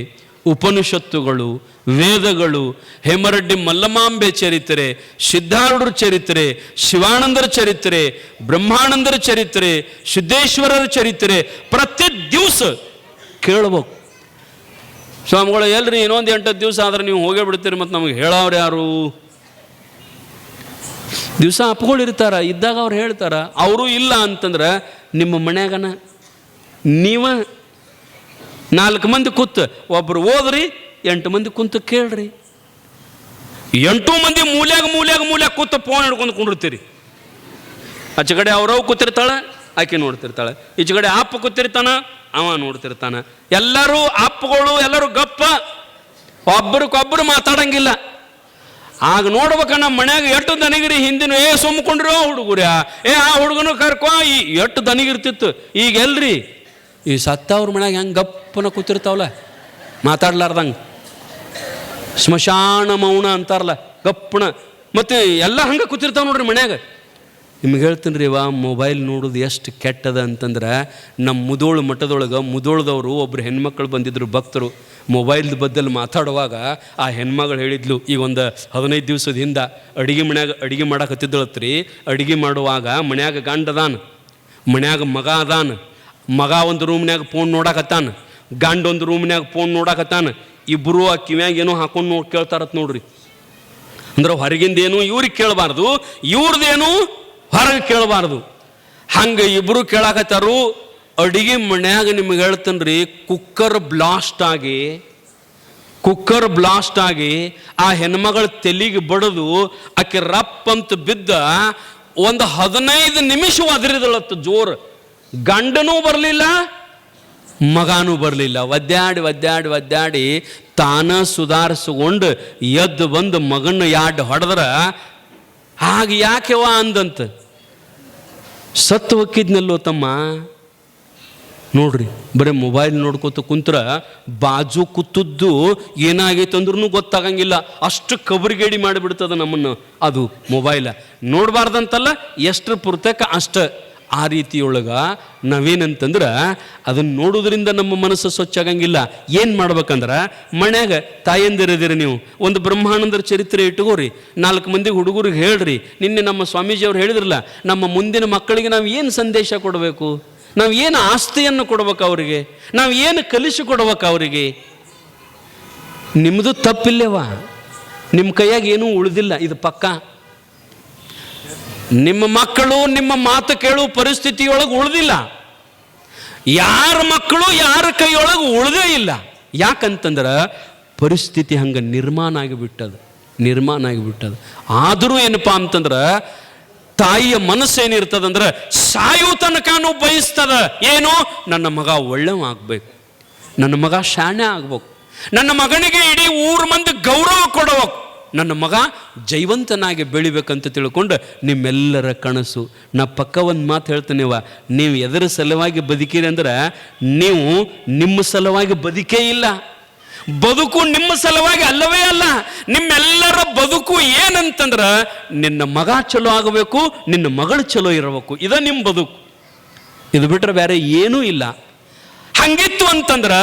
ಉಪನಿಷತ್ತುಗಳು, ವೇದಗಳು, ಹೇಮರಡ್ಡಿ ಮಲ್ಲಮಾಂಬೆ ಚರಿತ್ರೆ, ಸಿದ್ಧಾರೂಢರ ಚರಿತ್ರೆ, ಶಿವಾನಂದರ ಚರಿತ್ರೆ, ಬ್ರಹ್ಮಾನಂದರ ಚರಿತ್ರೆ, ಸಿದ್ದೇಶ್ವರರ ಚರಿತ್ರೆ ಪ್ರತಿ ದಿವಸ ಕೇಳಬೇಕು ಸ್ವಾಮಿಗಳು, ಎಲ್ರಿ ಇನ್ನೊಂದು ಎಂಟತ್ತು ದಿವಸ ಆದ್ರೆ ನೀವು ಹೋಗೇ ಬಿಡ್ತೀರಿ ಮತ್ತು ನಮಗೆ ಹೇಳೋರು ಯಾರು? ದಿವಸ ಅಪ್ಗಳಿರ್ತಾರ ಇದ್ದಾಗ ಅವ್ರು ಹೇಳ್ತಾರ, ಅವರು ಇಲ್ಲ ಅಂತಂದ್ರೆ ನಿಮ್ಮ ಮನ್ಯಾಗನ ನೀವ ನಾಲ್ಕು ಮಂದಿ ಕೂತ್, ಒಬ್ರು ಓದ್ರಿ, ಎಂಟು ಮಂದಿ ಕುಂತು ಕೇಳ್ರಿ. ಎಂಟು ಮಂದಿ ಮೂಲ್ಯಾಗ ಮೂಲ್ಯಾಗ ಮೂಲ್ಯಾಗ ಕೂತು ಫೋನ್ ಹಿಡ್ಕೊಂಡು ಕುಂಡಿರ್ತೀರಿ. ಆಚೆ ಕಡೆ ಅವ್ರವ್ ಕೂತಿರ್ತಾಳೆ, ಆಕೆ ನೋಡ್ತಿರ್ತಾಳೆ. ಈಚೆ ಕಡೆ ಅಪ್ಪ ಕೂತಿರ್ತಾನ, ಅವ ನೋಡ್ತಿರ್ತಾನ. ಎಲ್ಲರೂ ಅಪ್ಪಗಳು ಎಲ್ಲರೂ ಗಪ್ಪ ಒಬ್ಬರಿಗೊಬ್ಬರು ಮಾತಾಡಂಗಿಲ್ಲ. ಆಗ ನೋಡ್ಬೇಕ ನಮ್ಮ ಮನ್ಯಾಗ ಎಷ್ಟು ದನಿಗಿರಿ ಹಿಂದಿನ, ಏ ಸುಮ್ಕೊಂಡ್ರು ಹುಡುಗರ. ಏ, ಆ ಹುಡುಗನು ಕರ್ಕೊ. ಈ ಎಷ್ಟು ದನಿಗಿರ್ತಿತ್ತು. ಈಗ ಎಲ್ರಿ? ಈ ಸತ್ತವ್ರ ಮನ್ಯಾಗ ಹೆಂಗೆ ಗಪ್ಪನ ಕೂತಿರ್ತಾವಲ್ಲ? ಮಾತಾಡ್ಲಾರ್ದಂಗೆ. ಸ್ಮಶಾನ ಮೌನ ಅಂತಾರಲ್ಲ, ಗಪ್ಪನ. ಮತ್ತು ಎಲ್ಲ ಹಂಗೆ ಕೂತಿರ್ತಾವ ನೋಡ್ರಿ ಮನ್ಯಾಗ. ನಿಮ್ಗೆ ಹೇಳ್ತೀನಿ ರೀ ಇವ ಮೊಬೈಲ್ ನೋಡೋದು ಎಷ್ಟು ಕೆಟ್ಟದ ಅಂತಂದ್ರೆ ನಮ್ಮ ಮುದೋಳು ಮಠದೊಳಗೆ ಮುದೋಳದವರು ಒಬ್ಬರು ಹೆಣ್ಮಕ್ಳು ಬಂದಿದ್ರು ಭಕ್ತರು. ಮೊಬೈಲ್ದ ಬದ್ದಲ್ಲಿ ಮಾತಾಡುವಾಗ ಆ ಹೆಣ್ಮಗಳು ಹೇಳಿದ್ಲು ಈಗ ಒಂದು ಹದಿನೈದು ದಿವಸದ ಹಿಂದೆ ಅಡಿಗೆ ಮನ್ಯಾಗ ಅಡಿಗೆ ಮಾಡಕತ್ತಿದ್ದಳತ್ರಿ. ಅಡುಗೆ ಮಾಡುವಾಗ ಮನ್ಯಾಗ ಗಂಡ ಅದಾನ, ಮನ್ಯಾಗ ಮಗ ಅದಾನ, ಮಗ ಒಂದು ರೂಮ್ನ್ಯಾಗ ಫೋನ್ ನೋಡಕತ್ತಾನ, ಗಂಡ ಒಂದು ರೂಮ್ನ್ಯಾಗ ಫೋನ್ ನೋಡಕತ್ತಾನ. ಇಬ್ಬರು ಆ ಕಿವ್ಯಾಗ ಏನೋ ಹಾಕೊಂಡು ನೋಡಿ ಕೇಳ್ತಾರತ್ ನೋಡ್ರಿ. ಅಂದ್ರೆ ಹೊರಗಿಂದೇನು ಇವ್ರಿಗೆ ಕೇಳಬಾರ್ದು ಇವ್ರದ್ದೇನು ಹೊರಗೆ ಕೇಳಬಾರ್ದು. ಹಂಗೆ ಇಬ್ಬರು ಕೇಳಾಕತ್ತಾರು, ಅಡಿಗೆ ಮನ್ಯಾಗ ನಿಮ್ಗೆ ಹೇಳ್ತೇನೆ ಕುಕ್ಕರ್ ಬ್ಲಾಸ್ಟ್ ಆಗಿ ಕುಕ್ಕರ್ ಬ್ಲಾಸ್ಟ್ ಆಗಿ ಆ ಹೆಣ್ಮಗಳ ತೆಲಿಗೆ ಬಡದು, ಆಕೆ ರಪ್ ಅಂತ ಬಿದ್ದ, ಒಂದು ಹದಿನೈದು ನಿಮಿಷ ಒದರಿದಳತ್ತು ಜೋರು. ಗಂಡನೂ ಬರಲಿಲ್ಲ, ಮಗಾನೂ ಬರಲಿಲ್ಲ. ಒದ್ದಾಡಿ ಒದ್ದಾಡಿ ಒದ್ದಾಡಿ ತಾನ ಸುಧಾರಿಸಿಕೊಂಡು ಎದ್ದು ಬಂದು ಮಗನ ಯಾಡ್ ಹೊಡೆದ್ರ ಹಾಗೆ ಯಾಕೆವ ಅಂದಂತ? ಸತ್ತು ಹೊಕ್ಕಿದ್ನಲ್ಲೋ ತಮ್ಮ? ನೋಡ್ರಿ, ಬರೀ ಮೊಬೈಲ್ ನೋಡ್ಕೋತ ಕುಂತ್ರ ಬಾಜು ಕೂತದ್ದು ಏನಾಗೈತೆ ಅಂದ್ರೂ ಗೊತ್ತಾಗಂಗಿಲ್ಲ. ಅಷ್ಟು ಕಬರಿಗೇಡಿ ಮಾಡಿಬಿಡ್ತದ ನಮ್ಮನ್ನು. ಅದು ಮೊಬೈಲ ನೋಡಬಾರ್ದಂತಲ್ಲ, ಎಷ್ಟರ ಪುರ್ತಕ ಅಷ್ಟ. ಆ ರೀತಿಯೊಳಗ ನಾವೇನಂತಂದ್ರೆ ಅದನ್ನು ನೋಡೋದ್ರಿಂದ ನಮ್ಮ ಮನಸ್ಸು ಸ್ವಚ್ಛ ಆಗಂಗಿಲ್ಲ ಏನು ಮಾಡ್ಬೇಕಂದ್ರೆ ಮನ್ಯಾಗ ತಾಯಂದಿರದಿರಿ ನೀವು, ಒಂದು ಬ್ರಹ್ಮಾನಂದರ ಚರಿತ್ರೆ ಇಟ್ಕೋರಿ ನಾಲ್ಕು ಮಂದಿ ಹುಡುಗರಿಗೆ ಹೇಳ್ರಿ, ನಿನ್ನೆ ನಮ್ಮ ಸ್ವಾಮೀಜಿ ಅವ್ರು ಹೇಳಿದ್ರಲ್ಲ, ನಮ್ಮ ಮುಂದಿನ ಮಕ್ಕಳಿಗೆ ನಾವು ಏನು ಸಂದೇಶ ಕೊಡಬೇಕು? ನಾವು ಏನು ಆಸ್ತಿಯನ್ನು ಕೊಡ್ಬೇಕು ಅವರಿಗೆ? ನಾವು ಏನು ಕಲಿಸಿ ಕೊಡ್ಬೇಕು ಅವರಿಗೆ? ನಿಮ್ಮದು ತಪ್ಪಿಲ್ಲವಾ? ನಿಮ್ಮ ಕೈಯಾಗ ಏನೂ ಉಳಿದಿಲ್ಲ, ಇದು ಪಕ್ಕ? ನಿಮ್ಮ ಮಕ್ಕಳು ನಿಮ್ಮ ಮಾತು ಕೇಳುವ ಪರಿಸ್ಥಿತಿಯೊಳಗೆ ಉಳಿದಿಲ್ಲ. ಯಾರ ಮಕ್ಕಳು ಯಾರ ಕೈಯೊಳಗೆ ಉಳಿದೇ ಇಲ್ಲ. ಯಾಕಂತಂದ್ರೆ ಪರಿಸ್ಥಿತಿ ಹಂಗೆ ನಿರ್ಮಾಣ ಆಗಿಬಿಟ್ಟದು ನಿರ್ಮಾಣ ಆಗಿಬಿಟ್ಟದು. ಆದರೂ ಏನಪ್ಪ ಅಂತಂದ್ರೆ ತಾಯಿಯ ಮನಸ್ಸು ಏನಿರ್ತದಂದ್ರೆ ಸಾಯೋ ತನಕನೂ ಬಯಸ್ತದ. ಏನು? ನನ್ನ ಮಗ ಒಳ್ಳೆವ ಆಗಬೇಕು ನನ್ನ ಮಗ ಶಾಣೆ ಆಗ್ಬೇಕು. ನನ್ನ ಮಗನಿಗೆ ಇಡೀ ಊರ ಮಂದಿ ಗೌರವ ಕೊಡಬೇಕು. ನನ್ನ ಮಗ ಜೈವಂತನಾಗಿ ಬೆಳಿಬೇಕಂತ ತಿಳ್ಕೊಂಡು ನಿಮ್ಮೆಲ್ಲರ ಕನಸು. ನಾ ಪಕ್ಕ ಒಂದು ಮಾತು ಹೇಳ್ತೇನೆವ ನೀವು ಎದರ ಸಲುವಾಗಿ ಬದುಕಿರಿ ಅಂದ್ರೆ ನೀವು ನಿಮ್ಮ ಸಲುವಾಗಿ ಬದುಕೇ ಇಲ್ಲ. ಬದುಕು ನಿಮ್ಮ ಸಲುವಾಗಿ ಅಲ್ಲವೇ ಅಲ್ಲ, ನಿಮ್ಮೆಲ್ಲರ ಬದುಕು ಏನಂತಂದ್ರೆ ನಿನ್ನ ಮಗ ಚಲೋ ಆಗಬೇಕು, ನಿನ್ನ ಮಗಳು ಚಲೋ ಇರಬೇಕು, ಇದ ನಿಮ್ಮ ಬದುಕು. ಇದು ಬಿಟ್ರೆ ಬೇರೆ ಏನೂ ಇಲ್ಲ. ಹಂಗಿತ್ತು ಅಂತಂದ್ರೆ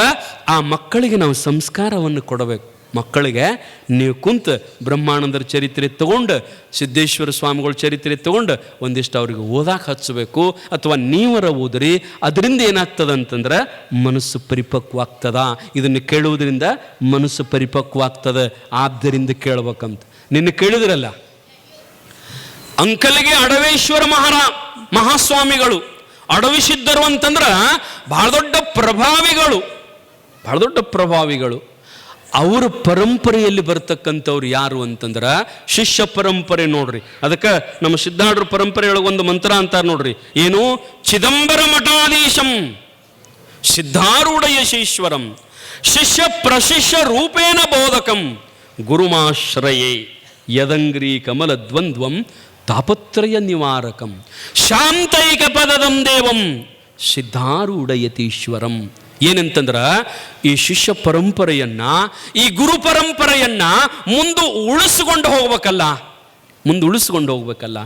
ಆ ಮಕ್ಕಳಿಗೆ ನಾವು ಸಂಸ್ಕಾರವನ್ನು ಕೊಡಬೇಕು. ಮಕ್ಕಳಿಗೆ ನೀವು ಕುಂತ ಬ್ರಹ್ಮಾನಂದರ ಚರಿತ್ರೆ ತಗೊಂಡು, ಸಿದ್ದೇಶ್ವರ ಸ್ವಾಮಿಗಳ ಚರಿತ್ರೆ ತಗೊಂಡು ಒಂದಿಷ್ಟು ಅವ್ರಿಗೆ ಓದಾಕ ಹಚ್ಚಬೇಕು ಅಥವಾ ನೀವರ ಓದ್ರಿ, ಅದರಿಂದ ಏನಾಗ್ತದ ಅಂತಂದ್ರೆ ಮನಸ್ಸು ಪರಿಪಕ್ವ ಆಗ್ತದ ಇದನ್ನು ಕೇಳುವುದರಿಂದ ಮನಸ್ಸು ಪರಿಪಕ್ವ ಆಗ್ತದೆ ಆದ್ದರಿಂದ ಕೇಳ್ಬೇಕಂತ. ನಿನ್ನ ಕೇಳಿದ್ರಲ್ಲ? ಅಂಕಲಿಗೆ ಅಡವೇಶ್ವರ ಮಹಾರಾ, ಮಹಾಸ್ವಾಮಿಗಳು. ಅಡವಿಸಿದ್ದರು ಅಂತಂದ್ರೆ ಬಹಳ ದೊಡ್ಡ ಪ್ರಭಾವಿಗಳು. ಬಹಳ ದೊಡ್ಡ ಪ್ರಭಾವಿಗಳು. ಅವರ ಪರಂಪರೆಯಲ್ಲಿ ಬರ್ತಕ್ಕಂಥವ್ರು ಯಾರು ಅಂತಂದ್ರ ಶಿಷ್ಯ ಪರಂಪರೆ ನೋಡ್ರಿ. ಅದಕ್ಕೆ ನಮ್ಮ ಸಿದ್ಧಾರ್ಢರ ಪರಂಪರೆ ಒಳಗೆ ಒಂದು ಮಂತ್ರ ಅಂತಾರೆ ನೋಡ್ರಿ. ಏನು? ಚಿದಂಬರ ಮಠಾಧೀಶಂ. ಸಿದ್ಧಾರೂಢ ಯಶೀಶ್ವರಂ ಶಿಷ್ಯ ಪ್ರಶಿಷ್ಯ ರೂಪೇಣ ಬೋಧಕಂ. ಗುರುಮಾಶ್ರಯೇ ಯದಂಗ್ರಿ ಕಮಲ ದ್ವಂದ್ವಂ ತಾಪತ್ರಯ ನಿವಾರಕಂ. ಶಾಂತೈಕ ಪದದಂ ದೇವಂ ಸಿದ್ಧಾರೂಢ ಯತೀಶ್ವರಂ ಏನಂತಂದ್ರ ಈ ಶಿಷ್ಯ ಪರಂಪರೆಯನ್ನು, ಈ ಗುರು ಪರಂಪರೆಯನ್ನು ಮುಂದೆ ಉಳಿಸ್ಕೊಂಡು ಹೋಗ್ಬೇಕಲ್ಲ. ಮುಂದೆ ಉಳಿಸ್ಕೊಂಡು ಹೋಗ್ಬೇಕಲ್ಲ.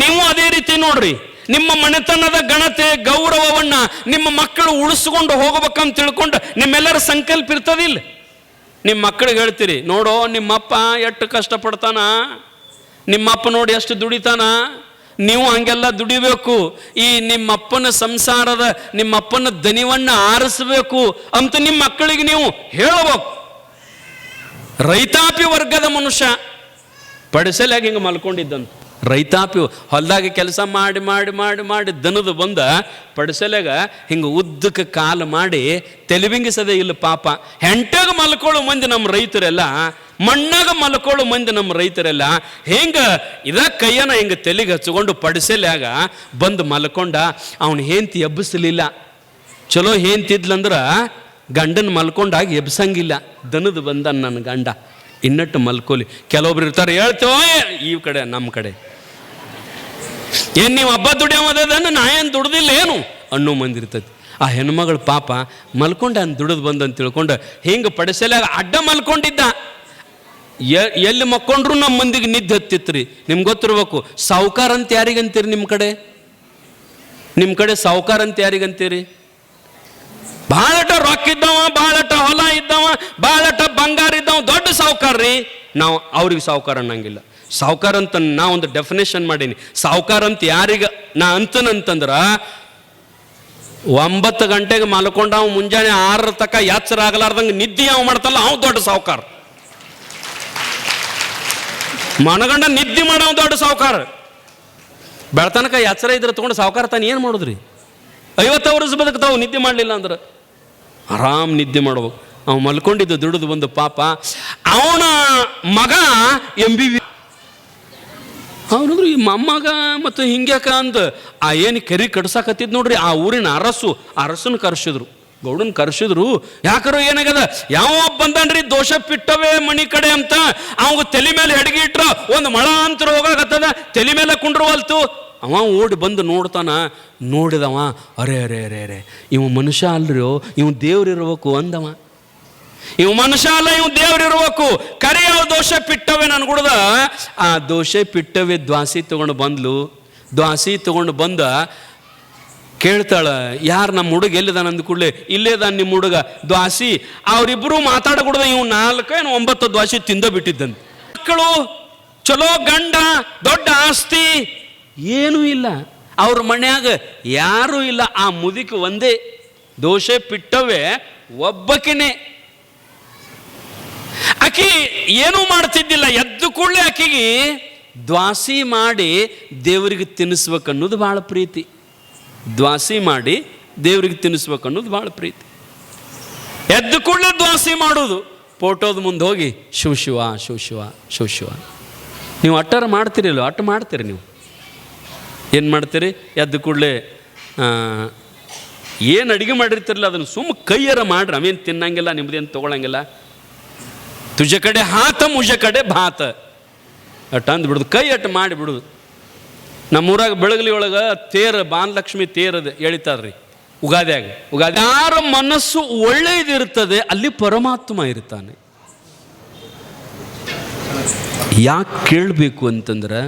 ನೀವು ಅದೇ ರೀತಿ ನೋಡ್ರಿ, ನಿಮ್ಮ ಮನೆತನದ ಘನತೆ, ಗೌರವವನ್ನ ನಿಮ್ಮ ಮಕ್ಕಳು ಉಳಿಸ್ಕೊಂಡು ಹೋಗ್ಬೇಕಂತ ತಿಳ್ಕೊಂಡು ನಿಮ್ಮೆಲ್ಲರ ಸಂಕಲ್ಪ ಇರ್ತದಿಲ್ಲ ನಿಮ್ಮ ಮಕ್ಕಳಿಗೆ ಹೇಳ್ತೀರಿ, ನೋಡೋ ನಿಮ್ಮಪ್ಪ ಎಷ್ಟು ಕಷ್ಟಪಡ್ತಾನ? ನಿಮ್ಮಪ್ಪ ನೋಡಿ ಎಷ್ಟು ದುಡಿತಾನ? ನೀವು ಹಂಗೆಲ್ಲ ದುಡಿಬೇಕು. ಈ ನಿಮ್ಮಪ್ಪನ ಸಂಸಾರದ, ನಿಮ್ಮಪ್ಪನ ದನಿವನ್ನ ಆರಿಸಬೇಕು ಅಂತ ನಿಮ್ಮ ಮಕ್ಕಳಿಗೆ ನೀವು ಹೇಳಬೇಕು. ರೈತಾಪಿ ವರ್ಗದ ಮನುಷ್ಯ ಪಡಿಸಲಾಗಿ ಹಿಂಗೆ ಮಲ್ಕೊಂಡಿದ್ದಂತ. ರೈತಾಪಿ ಹೊಲದಾಗ ಕೆಲಸ ಮಾಡಿ ಮಾಡಿ ಮಾಡಿ ಮಾಡಿ ದನದ ಬಂದ ಪಡಿಸಲಾಗ ಹಿಂಗೆ ಉದ್ದಕ್ಕೆ ಕಾಲು ಮಾಡಿ ತೆಲಿವಿಂಗಿಸದೆ ಇಲ್ಲ ಪಾಪ. ಹೆಂಟಾಗ ಮಲ್ಕೊಳ್ಳೋ ಮಂದಿ ನಮ್ಮ ರೈತರೆಲ್ಲ, ಮಣ್ಣಾಗ ಮಲ್ಕೊಳ್ಳೋ ಮಂದಿ ನಮ್ಮ ರೈತರೆಲ್ಲ, ಹೆಂಗೆ ಇದ ಕೈಯನ್ನು ಹಿಂಗೆ ತೆಲಿಗೆ ಹಚ್ಕೊಂಡು ಪಡಿಸಲ್ಯಾಗ ಬಂದು ಮಲ್ಕೊಂಡ ಅವನು ಹೇಂತಿ ಎಬ್ಬಿಸಲಿಲ್ಲ. ಚಲೋ ಹೆಂತಿದ್ಲಂದ್ರ ಗಂಡನ ಮಲ್ಕೊಂಡಾಗ ಎಬ್ಸಂಗಿಲ್ಲ ದನದ ಬಂದ ನನ್ನ ಗಂಡ, ಇನ್ನಟ್ಟು ಮಲ್ಕೋಲಿ. ಕೆಲವೊಬ್ರು ಇರ್ತಾರೆ, ಹೇಳ್ತೇವೋ ಈ ಕಡೆ, ನಮ್ಮ ಕಡೆ. ಏನ್ ನೀವು ಹಬ್ಬ ದುಡಿಯೋದನ್ನು ನಾ ಏನು ದುಡ್ದಿಲ್ಲ ಏನು? ಅನ್ನೋ ಮಂದಿ ಇರ್ತೈತಿ. ಆ ಹೆಣ್ಮಗಳು ಪಾಪ ಮಲ್ಕೊಂಡು ಅನ್ ದುಡಿದು ಬಂದಂತ ತಿಳ್ಕೊಂಡು ಹಿಂಗೆ ಪಡಿಸಲಾಗ ಅಡ್ಡ ಮಲ್ಕೊಂಡಿದ್ದ. ಎಲ್ಲಿ ಮಕ್ಕೊಂಡ್ರು ನಮ್ಮ ಮಂದಿಗೆ ನಿದ್ದೆ ಹತ್ತಿತ್ರಿ. ನಿಮ್ಗೆ ಗೊತ್ತಿರ್ಬೇಕು, ಸಾವುಕಾರ ಅಂತ ಯಾರಿಗಂತೀರಿ ನಿಮ್ಮ ಕಡೆ? ನಿಮ್ಮ ಕಡೆ ಸಾವುಕಾರ ಅಂತ ಯಾರಿಗಂತೀರಿ? ಭಾಳಟ ರೊಕ್ಕ ಇದ್ದವ ಭಾಳಟ ಹೊಲ ಇದ್ದವ ಭಾಳಟ ಬಂಗಾರ ಇದ್ದವ, ದೊಡ್ಡ ಸಾವುಕಾರ ರೀ. ನಾವು ಅವ್ರಿಗೆ ಸಾವುಕಾರ ಅನ್ನಂಗಿಲ್ಲ. ಸಾವುಕಾರ ಅಂತ ನಾ ಒಂದು ಡೆಫಿನೇಷನ್ ಮಾಡೀನಿ. ಸಾವುಕಾರ ಅಂತ ಯಾರಿಗ ನಾ ಅಂತನಂತಂದ್ರ ಒಂಬತ್ತು ಗಂಟೆಗೆ ಮಲ್ಕೊಂಡ ಅವ್ ಮುಂಜಾನೆ ಆರರ ತಕ ಯಾಚರ ಆಗಲಾರ್ದಂಗೆ ನಿದ್ದೆ ಅವ್ ಮಾಡ್ತಲ್ಲ ಅವ್ ದೊಡ್ಡ ಸಾವುಕಾರ. ಮನಗಂಡ ನಿದ್ದೆ ಮಾಡವ ದೊಡ್ಡ ಸಾವುಕಾರ. ಬೆಳತನಕ ಎಚ್ಚರ ಇದ್ರೆ ತಗೊಂಡು ಸಾವುಕಾರ ತಾನು ಏನು ಮಾಡುದ್ರಿ? ಐವತ್ತು ವರ್ಷ ಬದುಕ್ತಾವು ನಿದ್ದೆ ಮಾಡಲಿಲ್ಲ ಅಂದ್ರೆ. ಆರಾಮ್ ನಿದ್ದೆ ಮಾಡ್ಬೇಕು. ಅವ್ ಮಲ್ಕೊಂಡಿದ್ದು ದುಡಿದು ಬಂದು ಪಾಪ. ಅವನ ಮಗ ಎಂ ಬಿ ಅವನಂದ್ರು ಈ ಮೊಮ್ಮಗ ಮತ್ತು ಹಿಂಗ್ಯಾಕ ಅಂದ, ಆ ಏನು ಕೆರಿ ಕಟ್ಸಾಕತ್ತಿದ್ ನೋಡ್ರಿ, ಆ ಊರಿನ ಅರಸು, ಅರಸನ ಕರ್ಸಿದ್ರು. ಗೌಡನ್ ಕರ್ಸಿದ್ರು. ಯಾಕರೋ ಏನಾಗದ ಯಾವ ಬಂದನ್ರಿ, ದೋಷ ಪಿಟ್ಟವೇ ಮಣಿ ಕಡೆ ಅಂತ, ಅವಂಗ ತಲೆ ಮೇಲೆ ಹೆಡ್ಗಿ ಇಟ್ರ ಒಂದು ಮಳ ಅಂತ ಹೋಗಾಕತ್ತದ ತಲೆ ಮೇಲೆ ಕುಂಡ್ರವಲ್ತು ಅವ ಓಡಿ ಬಂದು ನೋಡ್ತಾನ, ನೋಡಿದವ, ಅರೆ ಅರೆ ಅರೆ ಅರೆ, ಇವ ಮನುಷ್ಯ ಅಲ್ರಿಯೋ, ಇವ ದೇವ್ರು ಇರ್ಬೇಕು ಅಂದವ. ಇವ್ ಮನುಷ್ಯ ಅಲ್ಲ, ಇವ್ ದೇವ್ರು ಇರ್ಬೇಕು. ಕರೆ ಯಾವ ದೋಷ ಪಿಟ್ಟವೆ ನನ್ನ ಕುಡ್ದ ಆ ದೋಷ ಪಿಟ್ಟವೆ ದ್ವಾಸಿ ತಗೊಂಡು ಬಂದ್ಲು. ದ್ವಾಸಿ ತಗೊಂಡು ಬಂದ, ಕೇಳ್ತಾಳ, ಯಾರು ನಮ್ಮ ಹುಡುಗ ಎಲ್ಲಿದಾನ? ಅಂದ ಕೂಡಲೇ, ಇಲ್ಲೇ ಇದಾನ ನಿಮ್ಮ ಹುಡುಗ. ದ್ವಾಸಿ ಅವರಿಬ್ಬರು ಮಾತಾಡಕೂಡ್ದ ಇವ್ ನಾಲ್ಕು ಏನು ಒಂಬತ್ತು ದ್ವಾಸಿ ತಿಂದ ಬಿಟ್ಟಿದ್ದಂತೆ ಮಕ್ಕಳು, ಚಲೋ ಗಂಡ, ದೊಡ್ಡ ಆಸ್ತಿ, ಏನೂ ಇಲ್ಲ. ಅವ್ರ ಮನ್ಯಾಗ ಯಾರೂ ಇಲ್ಲ. ಆ ಮುದುಕಿ ಒಂದೇ. ದೋಷೆ ಪಿಟ್ಟವೇ ಒಬ್ಬಕಿನೇ. ಆಕಿ ಏನೂ ಮಾಡ್ತಿದ್ದಿಲ್ಲ. ಎದ್ದು ಕೂಡಲೇ ಆಕಿಗೆ ದ್ವಾಸಿ ಮಾಡಿ ದೇವರಿಗೆ ತಿನ್ನಿಸ್ಬೇಕನ್ನೋದು ಭಾಳ ಪ್ರೀತಿ. ದ್ವಾಸಿ ಮಾಡಿ ದೇವರಿಗೆ ತಿನ್ನಿಸ್ಬೇಕನ್ನೋದು ಭಾಳ ಪ್ರೀತಿ. ಎದ್ದು ಕೂಡಲೇ ದ್ವಾಸಿ ಮಾಡೋದು. ಫೋಟೋದ ಮುಂದೆ ಹೋಗಿ ಶಿವ ಶಿವ ಶಿವ ಶಿವ ಶಿವ ಶಿವ. ನೀವು ಅಟ್ಟಾರ ಮಾಡ್ತೀರಿಲ್ಲ ಅಟ್ಟು ಮಾಡ್ತೀರಿ ನೀವು. ಏನು ಮಾಡ್ತೀರಿ? ಎದ್ದು ಕೂಡಲೇ ಏನು ಅಡುಗೆ ಮಾಡಿರ್ತಿರಲ್ಲ, ಅದನ್ನು ಸುಮ್ಮ ಕೈಯಾರ ಮಾಡ್ರಿ. ಅವೇನು ತಿನ್ನಂಗಿಲ್ಲ ನಿಮ್ಮದೇನು ತೊಗೊಳಂಗಿಲ್ಲ. ತುಜ ಕಡೆ ಹಾತ, ಮುಜ ಕಡೆ ಭಾತ. ಅಟ್ ಅಂದ್ ಬಿಡುದು, ಕೈ ಅಟ್ ಮಾಡಿ ಬಿಡುದು. ನಮ್ಮೂರಾಗ ಬೆಳಗಲಿ ಒಳಗೆ ತೇರ ಬಾನಲಕ್ಷ್ಮಿ ತೇರದ ಎಳಿತಾರ್ರಿ. ಉಗಾದ್ಯಾಗ. ಉಗಾದಿ ಯಾರ ಮನಸ್ಸು ಒಳ್ಳೆಯದಿರ್ತದೆ ಅಲ್ಲಿ ಪರಮಾತ್ಮ ಇರ್ತಾನೆ. ಯಾಕೆ ಕೇಳಬೇಕು ಅಂತಂದ್ರೆ,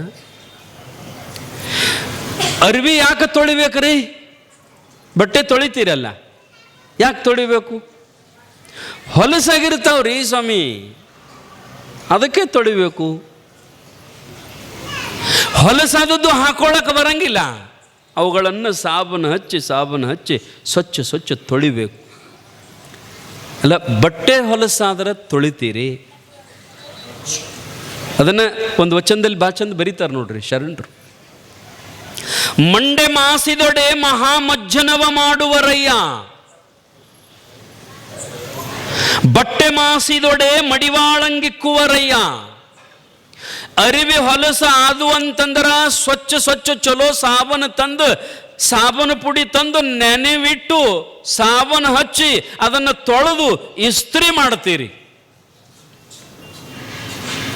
ಅರ್ವಿ ಯಾಕೆ ತೊಳಿಬೇಕ್ರಿ? ಬಟ್ಟೆ ತೊಳಿತೀರಲ್ಲ, ಯಾಕೆ ತೊಳಿಬೇಕು? ಹೊಲಸಾಗಿರ್ತಾವ್ರಿ ಸ್ವಾಮಿ. ಅದಕ್ಕೆ ತೊಳಿಬೇಕು ಹೊಲಸಾದದ್ದು ಹಾಕೊಳ್ಳಕ್ಕೆ ಬರಂಗಿಲ್ಲ. ಅವುಗಳನ್ನು ಸಾಬನ್ ಹಚ್ಚಿ ಸಾಬನ್ ಹಚ್ಚಿ, ಸ್ವಚ್ಛ ಸ್ವಚ್ಛ ತೊಳಿಬೇಕು. ಅಲ್ಲ, ಬಟ್ಟೆ ಹೊಲಸಾದ್ರೆ ತೊಳಿತೀರಿ. ಅದನ್ನು ಒಂದು ವಚನದಲ್ಲಿ ಬಾ ಚಂದ ಬರೀತಾರೆ ನೋಡ್ರಿ ಶರಣರು. ಮಂಡೆ ಮಾಸಿದೊಡೆ ಮಹಾಮಜ್ಜನವ ಮಾಡುವರಯ್ಯ. ಬಟ್ಟೆ ಮಾಸಿದೊಡೆ ಮಡಿವಾಳಂಗಿಕ್ಕುವರಯ್ಯ ಅರಿವಿ ಹೊಲಸ ಆದು ಅಂತಂದ್ರ ಸ್ವಚ್ಛ ಸ್ವಚ್ಛ ಚಲೋ ಸಾಬನು ತಂದು ಸಾಬನು ಪುಡಿ ತಂದು ನೆನೆವಿಟ್ಟು ಸಾಬನು ಹಚ್ಚಿ ಅದನ್ನು ತೊಳೆದು ಇಸ್ತ್ರಿ ಮಾಡ್ತೀರಿ.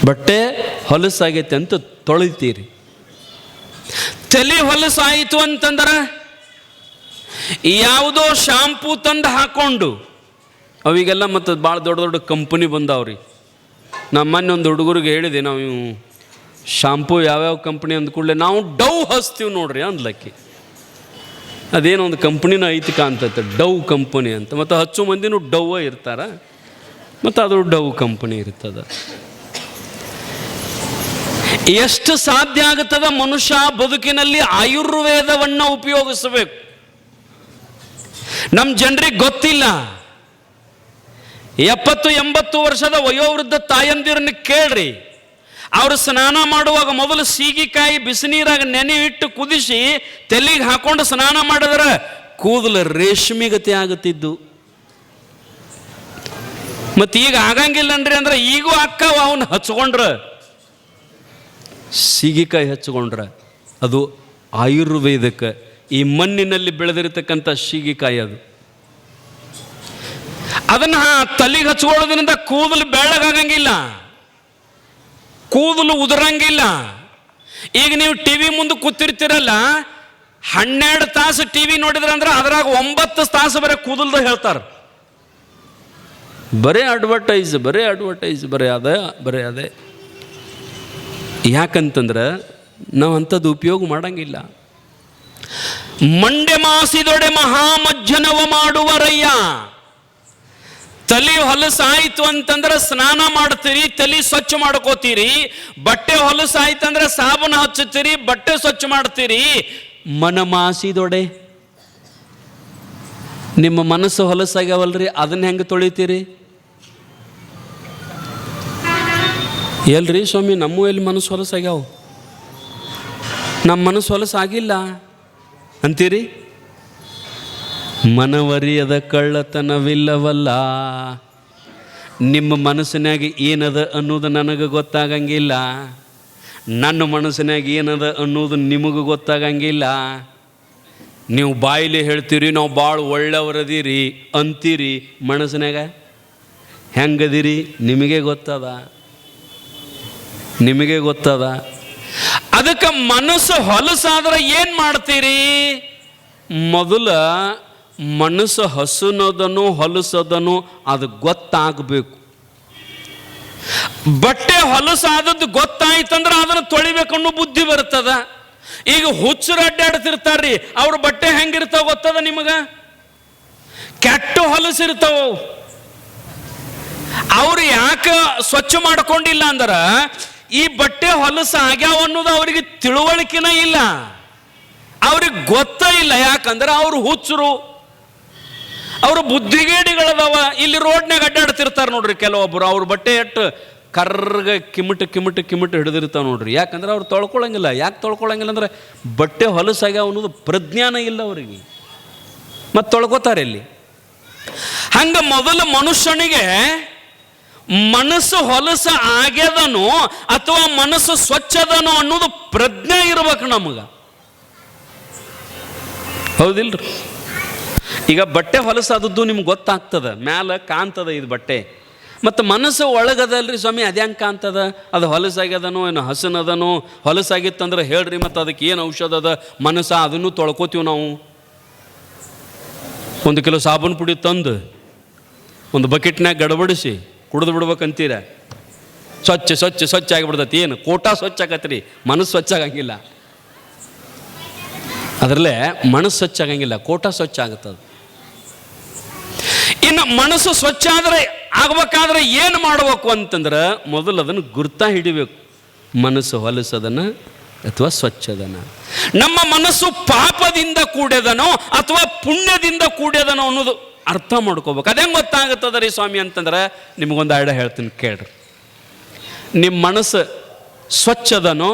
ಬಟ್ಟೆ ಹೊಲಸಾಗೈತೆ ಅಂತ ತೊಳಿತೀರಿ. ತಲೆ ಹೊಲಸಾಯಿತು ಅಂತಂದ್ರ, ಯಾವುದೋ ಶಾಂಪೂ ತಂದು ಹಾಕೊಂಡು ಅವಿಗೆಲ್ಲ ಮತ್ತು ಭಾಳ ದೊಡ್ಡ ದೊಡ್ಡ ಕಂಪನಿ ಬಂದಾವ್ರಿ. ನಮ್ಮ ಮೊನ್ನೆ ಒಂದು ಹುಡುಗರಿಗೆ ಹೇಳಿದೆ, ನಾವು ಶಾಂಪೂ ಯಾವ್ಯಾವ ಕಂಪ್ನಿ ಕೂಡಲೇ ನಾವು ಡೌ ಹಚ್ತೀವಿ ನೋಡ್ರಿ ಅಂದ್ಲಕ್ಕಿ. ಅದೇನೋ ಒಂದು ಕಂಪ್ನಿನ ಐತಿ ಕಾಣ್ತೈತೆ ಡವ್ ಕಂಪನಿ ಅಂತ. ಮತ್ತು ಹಚ್ಚು ಮಂದಿನೂ ಡೌ ಇರ್ತಾರ. ಮತ್ತು ಅದು ಡವ್ ಕಂಪನಿ ಇರ್ತದ. ಎಷ್ಟು ಸಾಧ್ಯ ಆಗುತ್ತದ ಮನುಷ್ಯ ಬದುಕಿನಲ್ಲಿ ಆಯುರ್ವೇದವನ್ನು ಉಪಯೋಗಿಸಬೇಕು. ನಮ್ಮ ಜನರಿಗೆ ಗೊತ್ತಿಲ್ಲ. ಎಪ್ಪತ್ತು, ಎಂಬತ್ತು ವರ್ಷದ ವಯೋವೃದ್ಧ ತಾಯಂದಿರನ್ನ ಕೇಳ್ರಿ. ಅವರು ಸ್ನಾನ ಮಾಡುವಾಗ ಮೊದಲು ಸೀಗಿಕಾಯಿ ಬಿಸಿನೀರಾಗ ನೆನೆ ಇಟ್ಟು ಕುದಿಸಿ ತೆಲ್ಲಿಗೆ ಹಾಕೊಂಡು ಸ್ನಾನ ಮಾಡಿದ್ರೆ ಕೂದಲು ರೇಷ್ಮೆ ಗತಿ ಆಗುತ್ತಿದ್ದು. ಮತ್ತು ಈಗ ಆಗಂಗಿಲ್ಲನ್ರಿ ಅಂದ್ರೆ ಈಗೂ ಅಕ್ಕ ಅವನು ಹಚ್ಕೊಂಡ್ರ. ಸೀಗಿಕಾಯಿ ಹಚ್ಕೊಂಡ್ರ. ಅದು ಆಯುರ್ವೇದಕ್ಕೆ ಈ ಮಣ್ಣಿನಲ್ಲಿ ಬೆಳೆದಿರತಕ್ಕಂಥ ಸೀಗಿಕಾಯಿ ಅದು. ಅದನ್ನ ತಲೆಗೆ ಹಚ್ಕೊಳ್ಳೋದ್ರಿಂದ ಕೂದಲು ಬೆಳ್ಳಗಾಗಂಗಿಲ್ಲ. ಕೂದಲು ಉದುರಂಗಿಲ್ಲ. ಈಗ ನೀವು ಟಿ ವಿ ಮುಂದೆ ಕೂತಿರ್ತೀರಲ್ಲ, ಹನ್ನೆರಡು ತಾಸು ಟಿ ವಿ ನೋಡಿದ್ರ ಅಂದ್ರೆ ಅದ್ರಾಗ ಒಂಬತ್ತು ತಾಸು ಬರೀ ಕೂದಲ್ದ ಹೇಳ್ತಾರೆ. ಬರೇ ಅಡ್ವರ್ಟೈಸ್ ಬರೀ ಅಡ್ವರ್ಟೈಸ್ ಬರೀ ಅದೇ ಬರೀ ಅದೇ. ಯಾಕಂತಂದ್ರೆ ನಾವು ಅಂಥದ್ದು ಉಪಯೋಗ ಮಾಡಂಗಿಲ್ಲ. ಮಂಡೆ ಮಾಸಿದೊಡೆ ಮಹಾಮಜ್ಜನವ ಮಾಡುವರಯ್ಯ. ತಲೆ ಹೊಲಸಾಯ್ತು ಅಂತಂದ್ರೆ ಸ್ನಾನ ಮಾಡ್ತೀರಿ, ತಲೆ ಸ್ವಚ್ಛ ಮಾಡ್ಕೋತೀರಿ, ಬಟ್ಟೆ ಹೊಲಸಾಯ್ತಂದ್ರೆ ಸಾಬೂನು ಹಚ್ಚುತ್ತೀರಿ, ಬಟ್ಟೆ ಸ್ವಚ್ಛ ಮಾಡ್ತೀರಿ. ಮನ ಮಾಸಿದೊಡೆ ನಿಮ್ಮ ಮನಸ್ಸು ಹೊಲಸಾಗ್ಯಾವಲ್ರಿ ಅದನ್ನ ಹೆಂಗೆ ತೊಳಿತೀರಿ? ಎಲ್ರಿ ಸ್ವಾಮಿ, ನಮ್ಮ ಎಲ್ಲಿ ಮನಸ್ಸು ಹೊಲಸಾಗ್ಯಾವ ನಮ್ಮ ಮನಸ್ಸು ಹೊಲಸಾಗಿಲ್ಲ ಅಂತೀರಿ? ಮನವರಿಯದ ಕಳ್ಳತನವಿಲ್ಲವಲ್ಲ. ನಿಮ್ಮ ಮನಸ್ಸಿನಾಗ ಏನದ ಅನ್ನೋದು ನನಗೆ ಗೊತ್ತಾಗಂಗಿಲ್ಲ. ನನ್ನ ಮನಸ್ಸಿನಾಗ ಏನದ ಅನ್ನೋದು ನಿಮಗೆ ಗೊತ್ತಾಗಂಗಿಲ್ಲ. ನೀವು ಬಾಯಿಲಿ ಹೇಳ್ತೀರಿ, ನಾವು ಭಾಳ ಒಳ್ಳೆಯವರದೀರಿ ಅಂತೀರಿ ಮನಸ್ಸಿನಾಗ? ಹೆಂಗದಿರಿ? ನಿಮಗೆ ಗೊತ್ತದ? ನಿಮಗೆ ಗೊತ್ತದ? ಅದಕ್ಕೆ ಮನಸ್ಸು ಹೊಲಸಾದ್ರೆ ಏನು ಮಾಡ್ತೀರಿ? ಮೊದಲ ಮನಸ್ಸು ಹಸುನದನು, ಹೊಲಸದನು, ಅದು ಗೊತ್ತಾಗಬೇಕು. ಬಟ್ಟೆ ಹೊಲಸಾದದ್ದು ಗೊತ್ತಾಯ್ತಂದ್ರೆ ಅದನ್ನು ತೊಳಿಬೇಕನ್ನೋ ಬುದ್ಧಿ ಬರ್ತದ. ಈಗ ಹುಚ್ಚರು ಅಡ್ಡಾಡ್ತಿರ್ತಾರ್ರಿ, ಅವ್ರ ಬಟ್ಟೆ ಹೆಂಗಿರ್ತಾವ ಗೊತ್ತದ ನಿಮಗೆ? ಕೆಟ್ಟ ಹೊಲಸಿರ್ತಾವ ಅವು. ಅವ್ರು ಯಾಕೆ ಸ್ವಚ್ಛ ಮಾಡ್ಕೊಂಡಿಲ್ಲ ಅಂದ್ರೆ, ಈ ಬಟ್ಟೆ ಹೊಲಸ ಆಗ್ಯಾವ ಅನ್ನೋದು ಅವರಿಗೆ ತಿಳುವಳಿಕೆನ ಇಲ್ಲ. ಅವ್ರಿಗೆ ಗೊತ್ತ ಇಲ್ಲ, ಯಾಕಂದ್ರೆ ಅವರು ಹುಚ್ಚರು. ಅವ್ರ ಬುದ್ಧಿಗೇಡಿಗಳದವ. ಇಲ್ಲಿ ರೋಡ್ನಾಗ ಅಡ್ಡಾಡ್ತಿರ್ತಾರೆ ನೋಡ್ರಿ ಕೆಲವೊಬ್ಬರು ಅವ್ರ ಬಟ್ಟೆ ಎಟ್ಟು ಕರ್ರಗ ಕಿಮಿಟ್ ಕಿಮಿಟ್ ಕಿಮಿಟ್ ಹಿಡಿದಿರ್ತಾವೆ ನೋಡ್ರಿ. ಯಾಕಂದ್ರೆ ಅವ್ರು ತೊಳ್ಕೊಳಂಗಿಲ್ಲ. ಯಾಕೆ ತೊಳ್ಕೊಳಂಗಿಲ್ಲ ಅಂದ್ರೆ ಬಟ್ಟೆ ಹೊಲಸಾಗ್ಯಾವ ಅನ್ನೋದು ಪ್ರಜ್ಞಾನ ಇಲ್ಲ ಅವರಿಗೆ. ಮತ್ತು ತೊಳ್ಕೊತಾರೆ ಇಲ್ಲಿ. ಹಂಗ ಮೊದಲ ಮನುಷ್ಯನಿಗೆ ಮನಸ್ಸು ಹೊಲಸ ಆಗ್ಯದನೋ ಅಥವಾ ಮನಸ್ಸು ಸ್ವಚ್ಛದನೋ ಅನ್ನೋದು ಪ್ರಜ್ಞೆ ಇರ್ಬೇಕು ನಮಗ. ಹೌದಿಲ್ರಿ? ಈಗ ಬಟ್ಟೆ ಹೊಲಸಾದದ್ದು ನಿಮ್ಗೆ ಗೊತ್ತಾಗ್ತದ, ಮ್ಯಾಲ ಕಾಣ್ತದ ಇದು ಬಟ್ಟೆ. ಮತ್ತು ಮನಸ್ಸು ಒಳಗದಲ್ರಿ ಸ್ವಾಮಿ ಅದ್ಯಾಂಗೆ ಅಂತದ ಅದು ಹೊಲಸಾಗ್ಯದನೋ, ಏನು ಹಸನದನೋ? ಹೊಲಸಾಗಿತ್ತಂದ್ರೆ ಹೇಳ್ರಿ ಮತ್ತು ಅದಕ್ಕೆ ಏನು ಔಷಧ ಅದ? ಮನಸ್ಸ ಅದನ್ನು ತೊಳ್ಕೊತೀವಿ ನಾವು. ಒಂದು ಕಿಲೋ ಸಾಬೂನು ಪುಡಿ ತಂದು, ಒಂದು ಬಕೆಟ್ನಾಗ ಗಡಬಡಿಸಿ, ಕುಡಿದು ಬಿಡ್ಬೇಕಂತೀರ? ಸ್ವಚ್ಛ ಸ್ವಚ್ಛ ಸ್ವಚ್ಛ ಆಗಿಬಿಡ್ತೈತಿ. ಏನು? ಕೋಟ ಸ್ವಚ್ಛ ಆಗತ್ರಿ. ಮನಸ್ಸು ಸ್ವಚ್ಛ ಆಗಂಗಿಲ್ಲ. ಅದರಲ್ಲೇ ಮನಸ್ಸು ಸ್ವಚ್ಛ ಆಗಂಗಿಲ್ಲ. ಕೋಟ ಸ್ವಚ್ಛ ಆಗುತ್ತದು. ಇನ್ನು ಮನಸ್ಸು ಸ್ವಚ್ಛ ಆದರೆ ಆಗ್ಬೇಕಾದ್ರೆ ಏನು ಮಾಡಬೇಕು ಅಂತಂದ್ರೆ ಮೊದಲು ಅದನ್ನು ಗುರ್ತಾ ಹಿಡಿಬೇಕು. ಮನಸ್ಸು ಹೊಲಸದನ ಅಥವಾ ಸ್ವಚ್ಛದನ. ನಮ್ಮ ಮನಸ್ಸು ಪಾಪದಿಂದ ಕೂಡ್ಯದನೋ ಅಥವಾ ಪುಣ್ಯದಿಂದ ಕೂಡ್ಯದನೋ ಅನ್ನೋದು ಅರ್ಥ ಮಾಡ್ಕೋಬೇಕು. ಅದೇ ಗೊತ್ತಾಗುತ್ತದ ರೀ ಸ್ವಾಮಿ ಅಂತಂದ್ರೆ ನಿಮಗೊಂದು ಐಡಿಯಾ ಹೇಳ್ತೀನಿ ಕೇಳ್ರಿ. ನಿಮ್ಮ ಮನಸ್ಸು ಸ್ವಚ್ಛದನೋ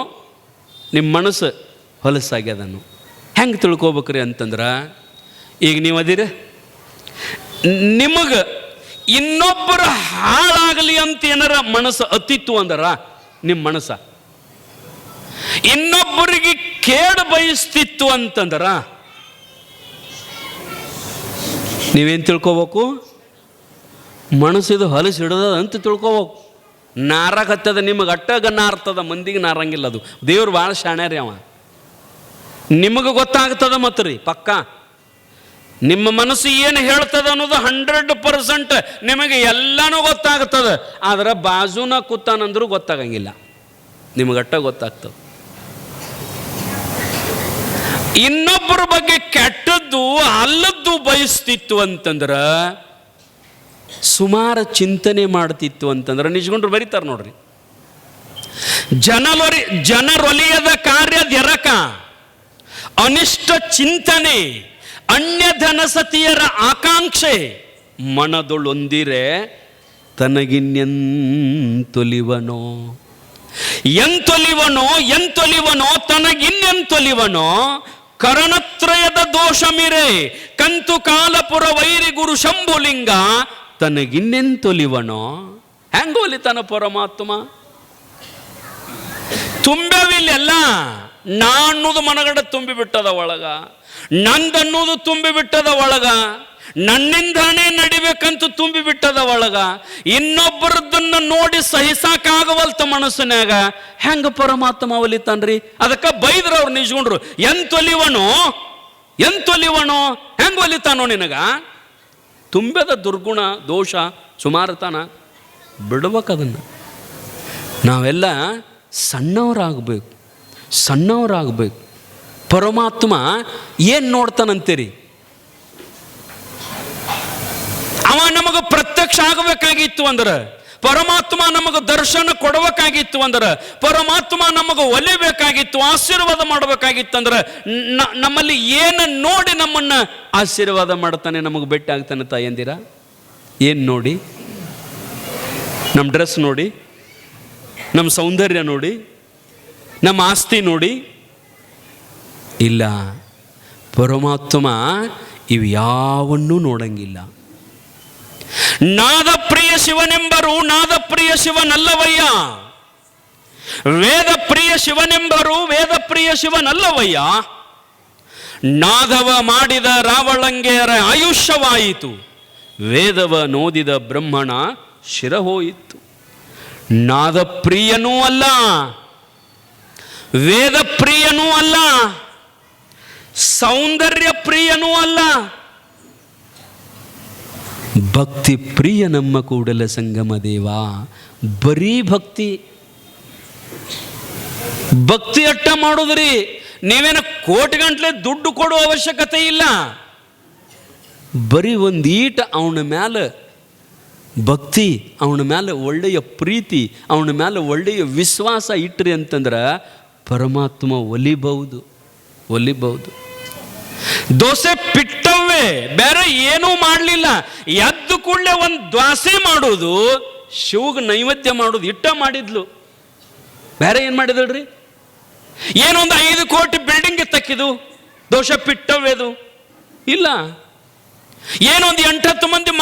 ನಿಮ್ಮ ಮನಸ್ಸು ಹೊಲಸಾಗ್ಯದನೋ. ಹೆಂಗೆ ತಿಳ್ಕೊಬೇಕ್ರಿ ಅಂತಂದ್ರೆ, ಈಗ ನೀವು ಅದಿರ? ನಿಮಗೆ ಇನ್ನೊಬ್ಬರ ಹಾಳಾಗಲಿ ಅಂತ ಏನಾರ ಮನಸ್ಸು ಅತ್ತಿತ್ತು ಅಂದರ ನಿಮ್ಮ ಮನಸ್ಸ? ಇನ್ನೊಬ್ಬರಿಗೆ ಕೇಡು ಬಯಸ್ತಿತ್ತು ಅಂತಂದ್ರ? ನೀವೇನು ತಿಳ್ಕೊಬೇಕು? ಮನಸ್ಸಿದು ಹೊಲಸು ಹಿಡ್ದದ ಅಂತ ತಿಳ್ಕೊಬೇಕು. ನಾರಾಗತ್ತದ ನಿಮಗೆ ಅಟ್ಟಗ ನಾರ್ತದ, ಮಂದಿಗೆ ನಾರಂಗಿಲ್ಲ ಅದು. ದೇವ್ರು ಭಾಳ ಶಾಣ್ಯ ಅವ. ನಿಮಗೆ ಗೊತ್ತಾಗ್ತದ ಮತ್ತು ರೀ ಪಕ್ಕ? ನಿಮ್ಮ ಮನಸ್ಸು ಏನು ಹೇಳ್ತದ ಅನ್ನೋದು ಹಂಡ್ರೆಡ್ ಪರ್ಸೆಂಟ್ ನಿಮಗೆ ಎಲ್ಲನೂ ಗೊತ್ತಾಗ್ತದೆ. ಆದ್ರೆ ಬಾಜುನ ಕೂತಾನಂದ್ರೂ ಗೊತ್ತಾಗಂಗಿಲ್ಲ. ನಿಮಗಟ್ಟ ಗೊತ್ತಾಗ್ತದೆ. ಇನ್ನೊಬ್ಬರ ಬಗ್ಗೆ ಕೆಟ್ಟದ್ದು, ಅಲ್ಲದ್ದು ಬಯಸ್ತಿತ್ತು ಅಂತಂದ್ರೆ, ಸುಮಾರು ಚಿಂತನೆ ಮಾಡ್ತಿತ್ತು ಅಂತಂದ್ರೆ, ನಿಜಗೊಂಡ್ರು ಬರೀತಾರೆ ನೋಡ್ರಿ. ಜನಲೊರಿ, ಜನರೊಲಿಯದ ಕಾರ್ಯದೆರಕ ಅನಿಷ್ಟ ಚಿಂತನೆ. ಅನ್ಯಧನಸತಿಯರ ಆಕಾಂಕ್ಷೆ ಮನದೊಳೊಂದಿರೆ ತನಗಿನ್ಯಂತೊಲಿವನೋ? ಎಂತೊಲಿವನೋ ಎಂತೊಲಿವನೋ, ತನಗಿನ್ಯಂತೊಲಿವನೋ? ಕರಣತ್ರಯದ ದೋಷಮಿರೆ ಕಂತು ಕಾಲಪುರ ವೈರಿ ಗುರು ಶಂಭುಲಿಂಗ ತನಗಿನ್ನೆಂತೊಲಿವನೋ ಹೆಂಗೋಲಿತನ ಪರಮಾತ್ಮ? ತುಂಬವಿಲ್ಲ ನಾ ಅನ್ನೋದು ಮನಗಡೆ ತುಂಬಿ ಬಿಟ್ಟದ ಒಳಗ. ನಂದನ್ನೋದು ತುಂಬಿ ಬಿಟ್ಟದ ಒಳಗ, ನನ್ನಿಂದಾನೇ ನಡಿಬೇಕಂತ ತುಂಬಿ ಬಿಟ್ಟದ ಒಳಗ, ಇನ್ನೊಬ್ಬರದನ್ನ ನೋಡಿ ಸಹಿಸಾಕಾಗವಲ್ತ ಮನಸ್ಸಿನಾಗ ಹೆಂಗ ಪರಮಾತ್ಮ ಒಲಿತಾನ್ರಿ? ಅದಕ್ಕೆ ಬೈದ್ರ ಅವ್ರು ನಿಜ್ಕೊಂಡ್ರು ಎಂತೊಲಿವನು ಎಂತೊಲಿವನು ಹೆಂಗ ಒಲಿತಾನೋ ನಿನಗ? ತುಂಬದ ದುರ್ಗುಣ, ದೋಷ, ಸುಮಾರತನ ಬಿಡ್ಬೇಕದನ್ನ. ನಾವೆಲ್ಲ ಸಣ್ಣವರಾಗಬೇಕು ಸಣ್ಣವರಾಗಬೇಕು. ಪರಮಾತ್ಮ ಏನು ನೋಡ್ತಾನಂತೀರಿ? ಅವ ನಮಗೆ ಪ್ರತ್ಯಕ್ಷ ಆಗಬೇಕಾಗಿತ್ತು ಅಂದ್ರೆ, ಪರಮಾತ್ಮ ನಮಗೆ ದರ್ಶನ ಕೊಡಬೇಕಾಗಿತ್ತು ಅಂದ್ರೆ, ಪರಮಾತ್ಮ ನಮಗೆ ಒಲಿಬೇಕಾಗಿತ್ತು ಆಶೀರ್ವಾದ ಮಾಡಬೇಕಾಗಿತ್ತು ಅಂದ್ರೆ ನಮ್ಮಲ್ಲಿ ಏನು ನೋಡಿ ನಮ್ಮನ್ನ ಆಶೀರ್ವಾದ ಮಾಡ್ತಾನೆ, ನಮಗೆ ಭೇಟಿ ಆಗ್ತಾನೆ ತಾಯಂದಿರ ಏನು ನೋಡಿ? ನಮ್ಮ ಡ್ರೆಸ್ ನೋಡಿ ನಮ್ಮ ಸೌಂದರ್ಯ ನೋಡಿ ನಮ್ಮ ಆಸ್ತಿ ನೋಡಿ ಇಲ್ಲ. ಪರಮಾತ್ಮ ಇವು ಯಾವನ್ನೂ ನೋಡಂಗಿಲ್ಲ. ನಾದ ಪ್ರಿಯ ಶಿವನೆಂಬರು ನಾದ ಪ್ರಿಯ ಶಿವನಲ್ಲವಯ್ಯ. ವೇದ ಪ್ರಿಯ ಶಿವನೆಂಬರು ವೇದ ಪ್ರಿಯ ಶಿವನಲ್ಲವಯ್ಯ. ನಾದವ ಮಾಡಿದ ರಾವಳಂಗೆಯರ ಆಯುಷ್ಯವಾಯಿತು. ವೇದವ ನೋದಿದ ಬ್ರಹ್ಮಣ ಶಿರ ಹೋಯಿತು ನಾದ ಪ್ರಿಯನೂ ಅಲ್ಲ. ವೇದ ಪ್ರಿಯನೂ ಅಲ್ಲ. ಸೌಂದರ್ಯ ಪ್ರಿಯನೂ ಅಲ್ಲ. ಭಕ್ತಿ ಪ್ರಿಯ ನಮ್ಮ ಕೂಡಲ ಸಂಗಮ ದೇವ. ಬರೀ ಭಕ್ತಿ. ಭಕ್ತಿ ಅಟ್ಟ ಮಾಡೋದ್ರಿ. ನೀವೇನ ಕೋಟಿ ಗಂಟ್ಲೆ ದುಡ್ಡು ಕೊಡೋ ಅವಶ್ಯಕತೆ ಇಲ್ಲ. ಬರೀ ಒಂದು ಈಟ ಅವನ ಮ್ಯಾಲೆ ಭಕ್ತಿ, ಅವನ ಮ್ಯಾಲೆ ಒಳ್ಳೆಯ ಪ್ರೀತಿ, ಅವನ ಮ್ಯಾಲೆ ಒಳ್ಳೆಯ ವಿಶ್ವಾಸ ಇಟ್ರಿ ಅಂತಂದ್ರೆ ಪರಮಾತ್ಮ ಒಲಿಬಹುದು ಒಲಿಬಹುದು. ದೋಸೆ ಪಿಟ್ಟವೇ ಬೇರೆ ಏನೂ ಮಾಡಲಿಲ್ಲ. ಎದ್ದು ಕೂಡಲೇ ಒಂದು ದ್ವಾಸೆ ಮಾಡೋದು, ಶಿವಗೆ ನೈವೇದ್ಯ ಮಾಡೋದು ಇಟ್ಟ ಮಾಡಿದ್ಲು. ಬೇರೆ ಏನು ಮಾಡಿದಳ್ರಿ ಏನೊಂದು ಐದು ಕೋಟಿ ಬಿಲ್ಡಿಂಗ್ ತಕ್ಕಿದು ದೋಷ ಪಿಟ್ಟವೇದು ಇಲ್ಲ. ಏನೊಂದು ಎಂಟತ್ತು ಮಂದಿ